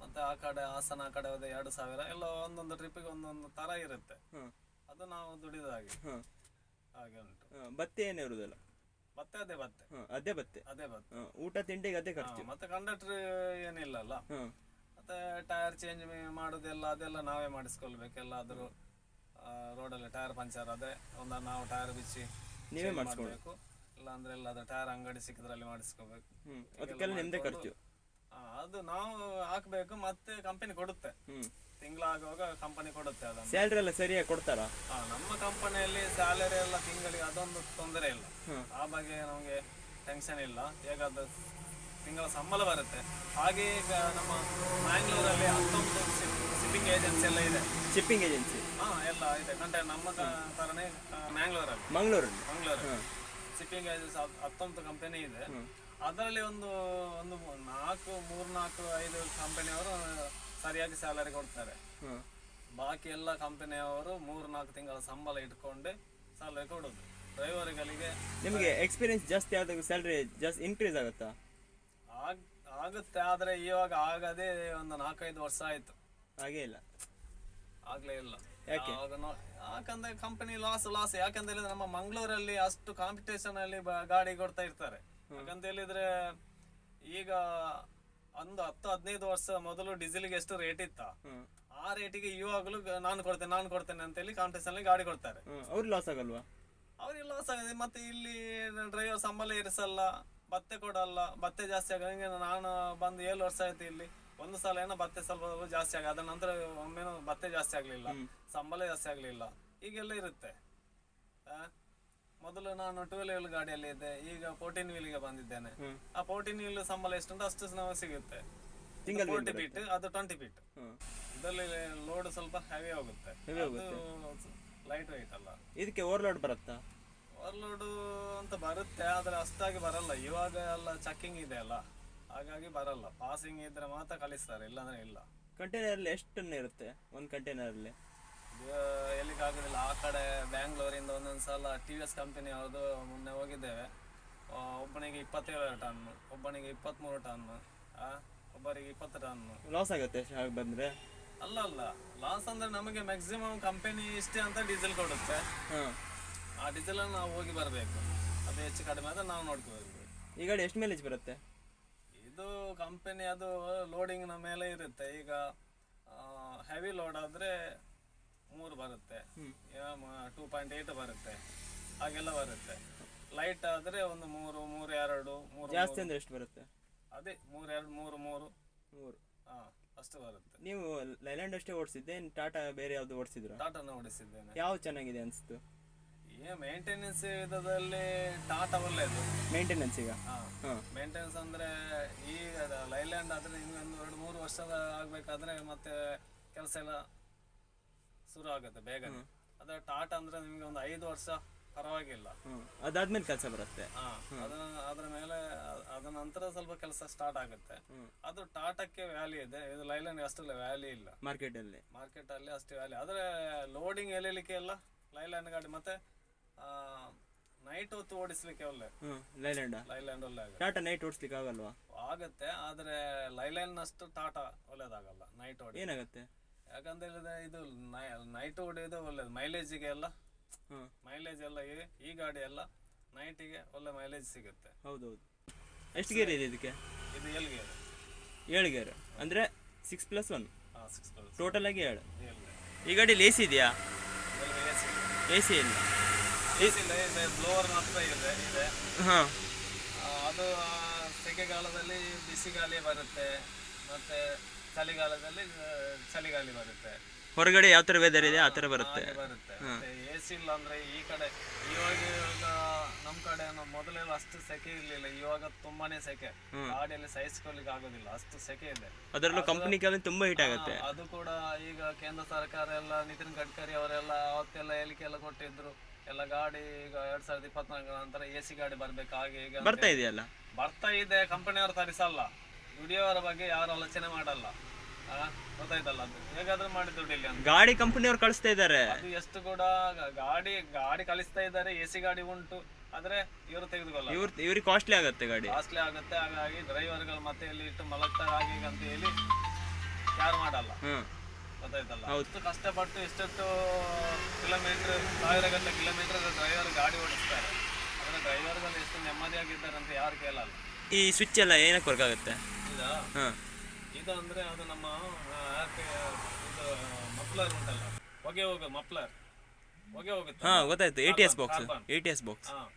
ಮತ್ತೆ ಆ ಕಡೆ ಹಾಸನ ಆ ಕಡೆ ಹೋದ ಎರಡು ಸಾವಿರ. ಎಲ್ಲ ಒಂದೊಂದು ಟ್ರಿಪ್ಪಿಗೆ ಒಂದೊಂದು ಥರ ಇರುತ್ತೆ. ಅದು ನಾವು ದುಡಿದ ಹಾಗೆ. ಉಂಟು. ಬತ್ತೆ ಏನು ಇರುವುದಿಲ್ಲ ಮತ್ತೆ ಅದೇ ಬತ್ತೆ. ಹಾಂ ಅದೇ ಬತ್ತೆ. ಅದೇ ಬತ್ತೆ. ಹಾಂ ಊಟ ತಿಂಡಿಗೆ ಅದೇ ಖರ್ಚು. ಮತ್ತೆ ಕಂಡಕ್ಟರ್ ಏನಿಲ್ಲ ಅಲ್ಲ ಮತ್ತೆ ಟೈರ್ ಚೇಂಜ್ ಮಾಡೋದೆಲ್ಲ ಅದೆಲ್ಲ ನಾವೇ ಮಾಡಿಸ್ಕೊಳ್ಬೇಕು. ಎಲ್ಲಾದರೂ ರೋಡಲ್ಲಿ ಟೈರ್ ಪಂಚರ್ ಆದ್ರೆ ಒಂದ ನಾವು ಟೈರ್ ಬಿಚ್ಚಿ ನೀವೇ ಮಾಡಿಸ್ಕೊಳ್ಬೇಕು ಇಲ್ಲ ಅಂದ್ರೆ ಎಲ್ಲಾದ್ರೂ ಟೈರ್ ಅಂಗಡಿ ಸಿಕ್ಕಿದ್ರಲ್ಲಿ ಮಾಡಿಸ್ಕೋಬೇಕು. ಅದಕ್ಕೆಲ್ಲ ನಿಮ್ದೇ ಖರ್ಚು. ಅದು ನಾವು ಹಾಕ್ಬೇಕು ಮತ್ತೆ ಕಂಪನಿ ಕೊಡುತ್ತೆ. ತಿಂಗಳಾಗುವಾಗ ಕಂಪನಿ ಕೊಡುತ್ತೆ ಅದನ್ನು. ಸ್ಯಾಲ್ರಿ ಎಲ್ಲ ಸರಿಯಾಗಿ ಕೊಡ್ತಾರಾ? ಹಾ, ನಮ್ಮ ಕಂಪನಿಯಲ್ಲಿ ಸ್ಯಾಲರಿ ಎಲ್ಲ ತಿಂಗಳಿಗೆ ಅದೊಂದು ತೊಂದರೆ ಇಲ್ಲ. ಆ ಬಗ್ಗೆ ನಮಗೆ ಟೆನ್ಷನ್ ಇಲ್ಲ. ಹೇಗಾದ ತಿಂಗಳ ಸಂಬಳ ಬರುತ್ತೆ. ಹಾಗೆ ಈಗ ನಮ್ಮ ಮ್ಯಾಂಗ್ಳೂರಲ್ಲಿ ಹತ್ತೊಂಬತ್ತು ಶಿಪ್ಪಿಂಗ್ ಏಜೆನ್ಸಿ ಎಲ್ಲ ಇದೆ. ಶಿಪ್ಪಿಂಗ್ ಏಜೆನ್ಸಿ ಹಾ ಎಲ್ಲ ಇದೆ. ಕಂಟೆ ನಮ್ಮ ತರನೇ ಆ, ಮ್ಯಾಂಗ್ಳೂರಲ್ಲಿ ಮಂಗಳೂರಲ್ಲಿ ಮಂಗಳೂರು ಶಿಪ್ಪಿಂಗ್ ಏಜೆನ್ಸಿ ಹತ್ತೊಂಬತ್ತು ಕಂಪನಿ ಇದೆ. ಅದರಲ್ಲಿ ಒಂದು ಒಂದು ನಾಲ್ಕು ಮೂರ್ನಾಲ್ಕು ಐದು ಕಂಪನಿಯವರು ಸರಿಯಾಗಿ ಸ್ಯಾಲರಿ ಕೊಡ್ತಾರೆ. ಬಾಕಿ ಎಲ್ಲ ಕಂಪನಿಯವರು ಮೂರು ನಾಲ್ಕು ತಿಂಗಳ ಸಂಬಳ ಇಟ್ಕೊಂಡೆ ಸ್ಯಾಲರಿ ಕೊಡೋದು. ಡ್ರೈವರ್ಗಳಿಗೆ ನಿಮಗೆ ಎಕ್ಸ್ಪೀರಿಯನ್ಸ್ ಜಾಸ್ತಿ ಆದಾಗ ಸ್ಯಾಲರಿ ಜಾಸ್ತಿ ಇನ್ಕ್ರೀಸ್ ಆಗುತ್ತಾ? ಆಗ್ ಆಗುತ್ತೆ ಆದರೆ ಇವಾಗ ಆಗದೆ ಒಂದು ನಾಲ್ಕೈದು ವರ್ಷ ಆಯಿತು. ಹಾಗೇ ಇಲ್ಲ. ಆಗ್ಲೇ ಇಲ್ಲ. ಯಾಕೆ? ಯಾಕಂದ್ರೆ ಕಂಪನಿ ಲಾಸ್ ಲಾಸ್ ಯಾಕಂದ್ರೆ ನಮ್ಮ ಮಂಗಳೂರಲ್ಲಿ ಅಷ್ಟು ಕಾಂಪಿಟೇಷನ್ ಅಲ್ಲಿ ಗಾಡಿ ಕೊಡ್ತಾ ಇರ್ತಾರೆ. ಯಾಕಂತ ಹೇಳಿದ್ರೆ ಈಗ ಒಂದು ಹತ್ತು ಹದಿನೈದು ವರ್ಷ ಮೊದಲು ಡೀಸೆಲ್ಗೆ ಎಷ್ಟು ರೇಟ್ ಇತ್ತ ಆ ರೇಟಿಗೆ ಇವಾಗಲೂ ನಾನ್ ಕೊಡ್ತೇನೆ ನಾನು ಕೊಡ್ತೇನೆ ಅಂತ ಹೇಳಿ ಕಾಂಪಿಟೇಷನ್ ಗಾಡಿ ಕೊಡ್ತಾರೆ. ಅವ್ರು ಲಾಸ್ ಆಗಲ್ವಾ? ಅವ್ರಿಗೆ ಲಾಸ್ ಆಗಿದೆ ಮತ್ತೆ ಇಲ್ಲಿ ಡ್ರೈವರ್ ಸಂಬಳ ಇರಿಸಲ್ಲ ಭತ್ತೆ ಕೊಡಲ್ಲ ಭತ್ತೆ ಜಾಸ್ತಿ ಆಗ ಹಂಗೆ ನಾನು ಬಂದು ಏಳು ವರ್ಷ ಆಯ್ತು ಇಲ್ಲಿ. ಒಂದು ಸಲ ಏನೋ ಭತ್ತೆ ಸ್ವಲ್ಪ ಜಾಸ್ತಿ ಆಗ ಅದ ನಂತರ ಒಮ್ಮೆನೂ ಭತ್ತೆ ಜಾಸ್ತಿ ಆಗ್ಲಿಲ್ಲ. ಸಂಬಳ ಜಾಸ್ತಿ ಆಗ್ಲಿಲ್ಲ. ಈಗೆಲ್ಲ ಇರುತ್ತೆ? ಮೊದಲು ನಾನು ಟ್ವೆಲ್ ವೀಲ್ ಗಾಡಿಯಲ್ಲಿ ಇದ್ದೆ ಈಗ ಫೋರ್ಟೀನ್ ವೀಲ್ಗೆ ಬಂದಿದ್ದೇನೆ. ಆ ಫೋರ್ಟೀನ್ ವೀಲ್ ಸಂಬಳ ಎಷ್ಟುಂಟು ಅಷ್ಟು ನಮಗೆ ಸಿಗುತ್ತೆ. ಫೋರ್ಟಿ ಫೀಟ್ ಅದು ಟ್ವೆಂಟಿ ಫೀಟ್ ಇದರಲ್ಲಿ ಲೋಡ್ ಸ್ವಲ್ಪ ಹೆವಿ ಹೋಗುತ್ತೆ. ಲೈಟ್ ವೆಯ್ಟ್ ಅಲ್ಲ. ಇದಕ್ಕೆ ಓವರ್ಲೋಡ್ ಬರುತ್ತಾ? ಓವರ್ಲೋಡ್ ಅಂತ ಬರುತ್ತೆ ಆದ್ರೆ ಅಷ್ಟಾಗಿ ಬರಲ್ಲ. ಇವಾಗ ಎಲ್ಲ ಚೆಕಿಂಗ್ ಇದೆ ಅಲ್ಲ. ಹಾಗಾಗಿ ಬರಲ್ಲ. ಪಾಸಿಂಗ್ ಇದ್ರೆ ಮಾತ್ರ ಕಳಿಸ್ತಾರೆ ಇಲ್ಲಾಂದ್ರೆ ಇಲ್ಲ. ಕಂಟೈನರಲ್ಲಿ ಎಷ್ಟು ಇರುತ್ತೆ? ಒಂದು ಕಂಟೈನರಲ್ಲಿ ಇದು ಎಲ್ಲಿಗೆ ಆಗೋದಿಲ್ಲ ಆ ಕಡೆ ಬ್ಯಾಂಗ್ಳೂರಿಂದ ಒಂದೊಂದು ಸಲ ಟಿ ವಿ ಎಸ್ ಕಂಪನಿ ಅವ್ರದ್ದು ಮೊನ್ನೆ ಹೋಗಿದ್ದೇವೆ. ಒಬ್ಬನಿಗೆ ಇಪ್ಪತ್ತೇಳು ಟನ್ ಒಬ್ಬನಿಗೆ ಇಪ್ಪತ್ತ್ಮೂರು ಟನ್ ಒಬ್ಬರಿಗೆ ಇಪ್ಪತ್ತು ಟನ್ ಲಾಸ್ ಆಗುತ್ತೆ ಹಾಗೆ ಬಂದರೆ? ಅಲ್ಲ ಅಲ್ಲ. ಲಾಸ್ ಅಂದ್ರೆ ನಮಗೆ ಮ್ಯಾಕ್ಸಿಮಮ್ ಕಂಪನಿ ಇಷ್ಟೇ ಅಂತ ಡೀಸೆಲ್ ಕೊಡುತ್ತೆ. ಆ ಡೀಸೆಲನ್ನು ನಾವು ಹೋಗಿ ಬರಬೇಕು. ಅದು ಹೆಚ್ಚು ಕಡಿಮೆ ಆದರೆ ನಾವು ನೋಡ್ಕೋಬೇಕು. ಈ ಗಾಡಿ ಎಷ್ಟು ಮೈಲೇಜ್ ಬರುತ್ತೆ? ಇದು ಕಂಪನಿ ಅದು ಲೋಡಿಂಗ್ನ ಮೇಲೆ ಇರುತ್ತೆ. ಈಗ ಹೆವಿ ಲೋಡ್ ಆದರೆ ಮೂರು ಬರುತ್ತೆ. ಟೂ ಪಾಯಿಂಟ್ ಏಯ್ಟ್ ಬರುತ್ತೆ. ಹಾಗೆಲ್ಲ ಬರುತ್ತೆ. ಲೈಟ್ ಆದ್ರೆ ಒಂದು ಮೂರು ಮೂರು ಎರಡು ಮೂರು ಜಾಸ್ತಿ ಅಂದ್ರೆ ಎಷ್ಟು ಬರುತ್ತೆ? ಅದೇ ಮೂರು ಎರಡು ಮೂರು ಮೂರು. ಮೂರು. ಹಾಂ ಅಷ್ಟು ಬರುತ್ತೆ. ನೀವು ಲೈಲ್ಯಾಂಡ್ ಅಷ್ಟೇ ಓಡಿಸಿದ್ದೆ ಟಾಟಾ ಬೇರೆ ಯಾವ್ದು ಓಡಿಸಿದ್ರು? ಟಾಟಾನ ಓಡಿಸಿದ್ದೇನೆ. ಯಾವ್ದು ಚೆನ್ನಾಗಿದೆ ಅನಿಸ್ತು? ಏ ಮೇಂಟೆನೆನ್ಸ್ ವಿಧದಲ್ಲಿ ಟಾಟಾ ಒಳ್ಳೆಯದು ಮೇಂಟೆನೆನ್ಸ್ ಈಗ? ಮೇಂಟೆನೆನ್ಸ್ ಅಂದ್ರೆ ಈಗ ಲೈಲ್ಯಾಂಡ್ ಆದ್ರೆ ಇನ್ನೊಂದು ಎರಡು ಮೂರು ವರ್ಷದ ಆಗ್ಬೇಕಾದ್ರೆ ಮತ್ತೆ ಕೆಲಸ ಎಲ್ಲ ಶುರು ಆಗುತ್ತೆ ಬೇಗನೆ ಅದರ ಟಾಟಾ ಅಂದ್ರೆ ನಿಮ್ಗೆ ಒಂದು ಐದು ವರ್ಷ ಪರವಾಗಿಲ್ಲ. ಅದಾದ್ಮೇಲೆ ಕೆಲಸ ಬರುತ್ತೆ. ಅದರ ಮೇಲೆ ಅದ ನಂತರ ಸ್ವಲ್ಪ ಕೆಲಸ ಸ್ಟಾರ್ಟ್ ಆಗುತ್ತೆ. ಅದು ಟಾಟಾಕ್ಕೆ ವ್ಯಾಲಿ ಇದೆ. ಇದು ಲೈಲನ್ ಅಷ್ಟೆಲ್ಲ ವ್ಯಾಲಿ ಇಲ್ಲ. ಮಾರ್ಕೆಟ್ ಅಲ್ಲಿ ಮಾರ್ಕೆಟ್ ಅಲ್ಲಿ ಅಷ್ಟು ವ್ಯಾಲಿ ಆದ್ರೆ ಲೋಡಿಂಗ್ ಎಳಿಲಿಕ್ಕೆ ಎಲ್ಲ ಲೈಲ್ಯಾಂಡ್ ಗಾಡಿ ಮತ್ತೆ ನೈಟ್ ಹೊತ್ತು ಓಡಿಸ್ಲಿಕ್ಕೆ ಒಳ್ಳೆ. ಲೈಲ್ಯಾಂಡ್ ಲೈಲ್ಯಾಂಡ ಒಳ್ಳೆ ಟಾಟಾ ನೈಟ್ ಓಡಿಸ್ಲಿಕ್ಕೆ ಆಗಲ್ವಾ? ಆಗತ್ತೆ ಆದ್ರೆ ಲೈಲ್ಯಾಂಡ್ ಅಷ್ಟು ಟಾಟಾ ಒಳ್ಳೇದಾಗಲ್ಲ. ನೈಟ್ ಓಡಿ ಏನಾಗುತ್ತೆ? ಯಾಕಂತ ಹೇಳಿದ್ರೆ ಇದು ನೈಟ್ ಹೊಡೆಯೋದು ಒಳ್ಳೇದು ಮೈಲೇಜಿಗೆ ಎಲ್ಲ ಮೈಲೇಜ್ ಎಲ್ಲ ಈ- ಈ ಗಾಡಿ ಎಲ್ಲ ನೈಟಿಗೆ ಒಳ್ಳೆ ಮೈಲೇಜ್ ಸಿಗುತ್ತೆ. ಹೌದೌದು. ಎಷ್ಟು ಗೇರ್ ಇದೆ ಇದಕ್ಕೆ? ಇದು ಎಲ್ಗೆ ಏಳು ಗೇರ್. ಅಂದರೆ ಸಿಕ್ಸ್ ಪ್ಲಸ್ ಒನ್ ಟೋಟಲ್ ಆಗಿ ಏಳು. ಈ ಗಾಡಿ ಎ ಸಿ ಇದೆಯಾ? ಎ ಸಿ ಇಲ್ಲ. ಎ ಸಿ ಇಲ್ಲ ಇದೆ ಬ್ಲೋವರ್ ಮಾತ್ರ ಇದೆ ಇದೆ. ಹಾಂ. ಅದು ಸೆಕೆಗಾಲದಲ್ಲಿ ಬಿಸಿ ಗಾಳಿ ಬರುತ್ತೆ. ಮತ್ತೆ ಚಳಿಗಾಲದಲ್ಲಿ ಚಳಿಗಾಲಿ ಬರುತ್ತೆ. ಹೊರಗಡೆ ಯಾವ ತರ ವೆದರ್ ಇದೆ ಆ ಥರ ಬರುತ್ತೆ. ಹಾಗೆ ಬರುತ್ತೆ. ಎ ಸಿ ಇಲ್ಲ ಅಂದ್ರೆ ಈ ಕಡೆ ಇವಾಗ ಇವಾಗ ನಮ್ ಕಡೆ ನಾವು ಮೊದಲೆಲ್ಲ ಅಷ್ಟು ಸೆಕೆ ಇರ್ಲಿಲ್ಲ ಇವಾಗ ತುಂಬಾನೇ ಸೆಕೆ. ಗಾಡಿಯಲ್ಲಿ ಸಹಿಸ್ಕೊಳ್ಲಿಕ್ಕೆ ಆಗೋದಿಲ್ಲ ಅಷ್ಟು ಸೆಕೆ ಇದೆ. ಅದರಲ್ಲೂ ಕಂಪನಿ ಕಾಲ ತುಂಬಾ ಹಿಟ್ ಆಗುತ್ತೆ. ಅದು ಕೂಡ ಈಗ ಕೇಂದ್ರ ಸರ್ಕಾರ ಎಲ್ಲ ನಿತಿನ್ ಗಡ್ಕರಿ ಅವರೆಲ್ಲ ಅವತ್ತೆಲ್ಲ ಹೇಳಿಕೆ ಎಲ್ಲ ಕೊಟ್ಟಿದ್ರು. ಎಲ್ಲ ಗಾಡಿ ಈಗ ಎರಡ್ ಸಾವಿರದ ಇಪ್ಪತ್ನಾಲ್ಕರ ನಂತರ ಎ ಸಿ ಗಾಡಿ ಬರ್ಬೇಕು ಹಾಗೆ ಈಗ ಬರ್ತಾ ಇದೆಯಲ್ಲ? ಬರ್ತಾ ಇದೆ ಕಂಪನಿಯವರು ತರಿಸಲ್ಲ. ದುಡಿಯೋರ ಬಗ್ಗೆ ಯಾರು ಆಲೋಚನೆ ಮಾಡಲ್ಲ. ಗೊತ್ತಾಯ್ತಲ್ಲ ಅದು. ಹೇಗಾದ್ರೂ ಮಾಡಿ ದುಡಿಲಿ ಅಂತ. ಗಾಡಿ ಕಂಪನಿಯವ್ರು ಕಳಿಸ್ತಾ ಇದ್ದಾರೆ. ಅದು ಎಷ್ಟು ಕೂಡ ಗಾಡಿ ಗಾಡಿ ಕಳಿಸ್ತಾ ಇದ್ದಾರೆ. ಎ ಸಿ ಗಾಡಿ ಉಂಟು. ಆದ್ರೆ ಇವರು ತೆಗೆದುಕೊಳ್ಳ ಇವ್ರ ಇವ್ರಿಗೆ ಕಾಸ್ಟ್ಲಿ ಆಗುತ್ತೆ ಗಾಡಿ. ಕಾಸ್ಟ್ಲಿ ಆಗುತ್ತೆ. ಹಾಗಾಗಿ ಡ್ರೈವರ್ಗಳು ಮತ್ತೆ ಇಲ್ಲಿ ಇಟ್ಟು ಮಲಗ್ತಾರೆ ಹಾಗೆ ಅಂತ ಹೇಳಿ ಯಾರು ಮಾಡಲ್ಲ. ಗೊತ್ತಾಯ್ತಲ್ಲ? ಹೌದು. ಅಷ್ಟು ಕಷ್ಟಪಟ್ಟು ಎಷ್ಟೆಷ್ಟು ಕಿಲೋಮೀಟರ್ ಸಾವಿರ ಗಂಟೆ ಕಿಲೋಮೀಟರ್ ಡ್ರೈವರ್ ಗಾಡಿ ಓಡಿಸ್ತಾರೆ. ಆದ್ರೆ ಡ್ರೈವರ್ಗಳು ಎಷ್ಟು ನೆಮ್ಮದಿಯಾಗಿದ್ದಾರೆ ಅಂತ ಯಾರು ಕೇಳಲ್ಲ. ಈ ಸ್ವಿಚ್ ಎಲ್ಲ ಏನಕ್ಕೆ ವರ್ಕ್ ಆಗುತ್ತೆ? ಹಾಂ. ಇದು ಅಂದ್ರೆ ಅದು ನಮ್ಮ ಇದು ಮಫ್ಲರ್ ಉಂಟಲ್ಲ ಹೊಗೆ ಹೋಗ ಮಫ್ಲರ್ ಹೊಗೆ ಹೋಗುತ್ತೆ? ಹಾ ಗೊತ್ತಾಯ್ತು. A T S box carbon. A T S box ಅದು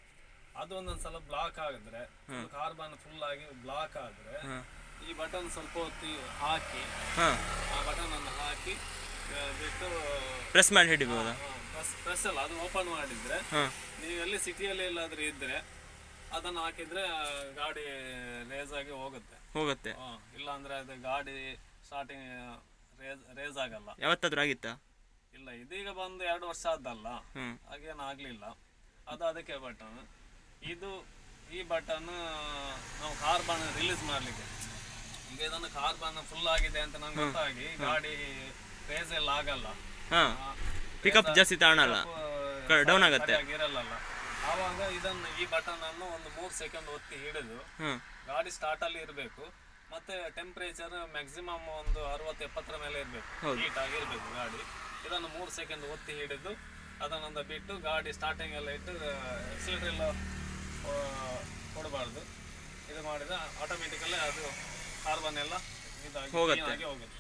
ಅದು ಒಂದೊಂದ್ಸಲ ಬ್ಲಾಕ್ ಆಗಿದ್ರೆ ಕಾರ್ಬನ್ ಫುಲ್ ಆಗಿ ಬ್ಲಾಕ್ ಆದ್ರೆ ಈ ಬಟನ್ ಸ್ವಲ್ಪ ಹೊತ್ತಿ ಹಾಕಿ ಹಾಂ. ಆ ಬಟನ್ ಅನ್ನು ಹಾಕಿ ಆ, ಬಿಟ್ಟು ಪ್ರೆಸ್ ಮಾಡಿ ಹಿಡಿಬೋದಾ? ಪ್ರೆಸ್ ಪ್ರೆಸ್ ಅಲ್ಲ ಅದು ಓಪನ್ ಮಾಡಿದ್ರೆ ಹಾಂ. ನೀವು ಎಲ್ಲಿ ಸಿಟಿಯಲ್ಲಿ ಎಲ್ಲಾದ್ರೂ ಇದ್ರೆ ಅದನ್ನು ಹಾಕಿದ್ರೆ ಆ, ಗಾಡಿ ಲೇಸ್ ಆಗಿ ಹೋಗುತ್ತೆ. ಹೋಗುತ್ತೆ. ಇಲ್ಲ ಅಂದ್ರೆ ಅದು ಗಾಡಿ ಸ್ಟಾರ್ಟಿಂಗ್ ರೇಸ್ ರೇಸ್ ಆಗಲ್ಲ. ಯಾವತ್ತಾದ್ರೂ ಆಗಿತ್ತಾ? ಇಲ್ಲ ಇದೀಗ ಬಂದು ಎರಡು ವರ್ಷ ಆದಲ್ಲ. ಹಾಗೇನು ಆಗ್ಲಿಲ್ಲ. ಅದು ಅದಕ್ಕೆ ಬಟನ್ ಇದು ಈ ಬಟನ್ ನಾವು ಕಾರ್ಬನ್ ರಿಲೀಸ್ ಮಾಡ್ಲಿಕ್ಕೆ. ಈಗ ಇದನ್ನು ಕಾರ್ಬನ್ ಫುಲ್ ಆಗಿದೆ ಅಂತ ನಂಗೆ ಗೊತ್ತಾಗಿ ಗಾಡಿ ರೇಸ್ ಎಲ್ಲ ಆಗಲ್ಲ. ಹಾಂ. ಪಿಕಪ್ ಜಾಸ್ತಿ ತಾಣಲ್ಲ. ಡೌನ್ ಆಗುತ್ತೆ. ಇರಲ್ಲ ಆವಾಗ ಇದನ್ನು ಈ ಬಟನ್ ಅನ್ನು ಒಂದು ಮೂರು ಸೆಕೆಂಡ್ ಒತ್ತಿ ಹಿಡಿದು ಗಾಡಿ ಸ್ಟಾರ್ಟ್ ಅಲ್ಲಿ ಇರಬೇಕು. ಮತ್ತೆ ಟೆಂಪರೇಚರ್ ಮ್ಯಾಕ್ಸಿಮಮ್ ಒಂದು ಅರವತ್ತು ಎಪ್ಪತ್ತರ ಮೇಲೆ ಇರಬೇಕು. ಹೀಟ್ ಆಗಿರಬೇಕು ಗಾಡಿ. ಇದನ್ನು ಮೂರು ಸೆಕೆಂಡ್ ಒತ್ತಿ ಹಿಡಿದು ಅದನ್ನೊಂದು ಬಿಟ್ಟು ಗಾಡಿ ಸ್ಟಾರ್ಟಿಂಗ್ ಎಲ್ಲ ಇಟ್ಟು ಎಕ್ಸಿಲೇಟರ್ ಎಲ್ಲ ಕೊಡಬಾರ್ದು. ಇದು ಮಾಡಿದ ಆಟೋಮೆಟಿಕಲ್ಲಿ ಅದು ಕಾರ್ಬನ್ ಎಲ್ಲ ಇದಾಗಿ. ಹೋಗುತ್ತೆ.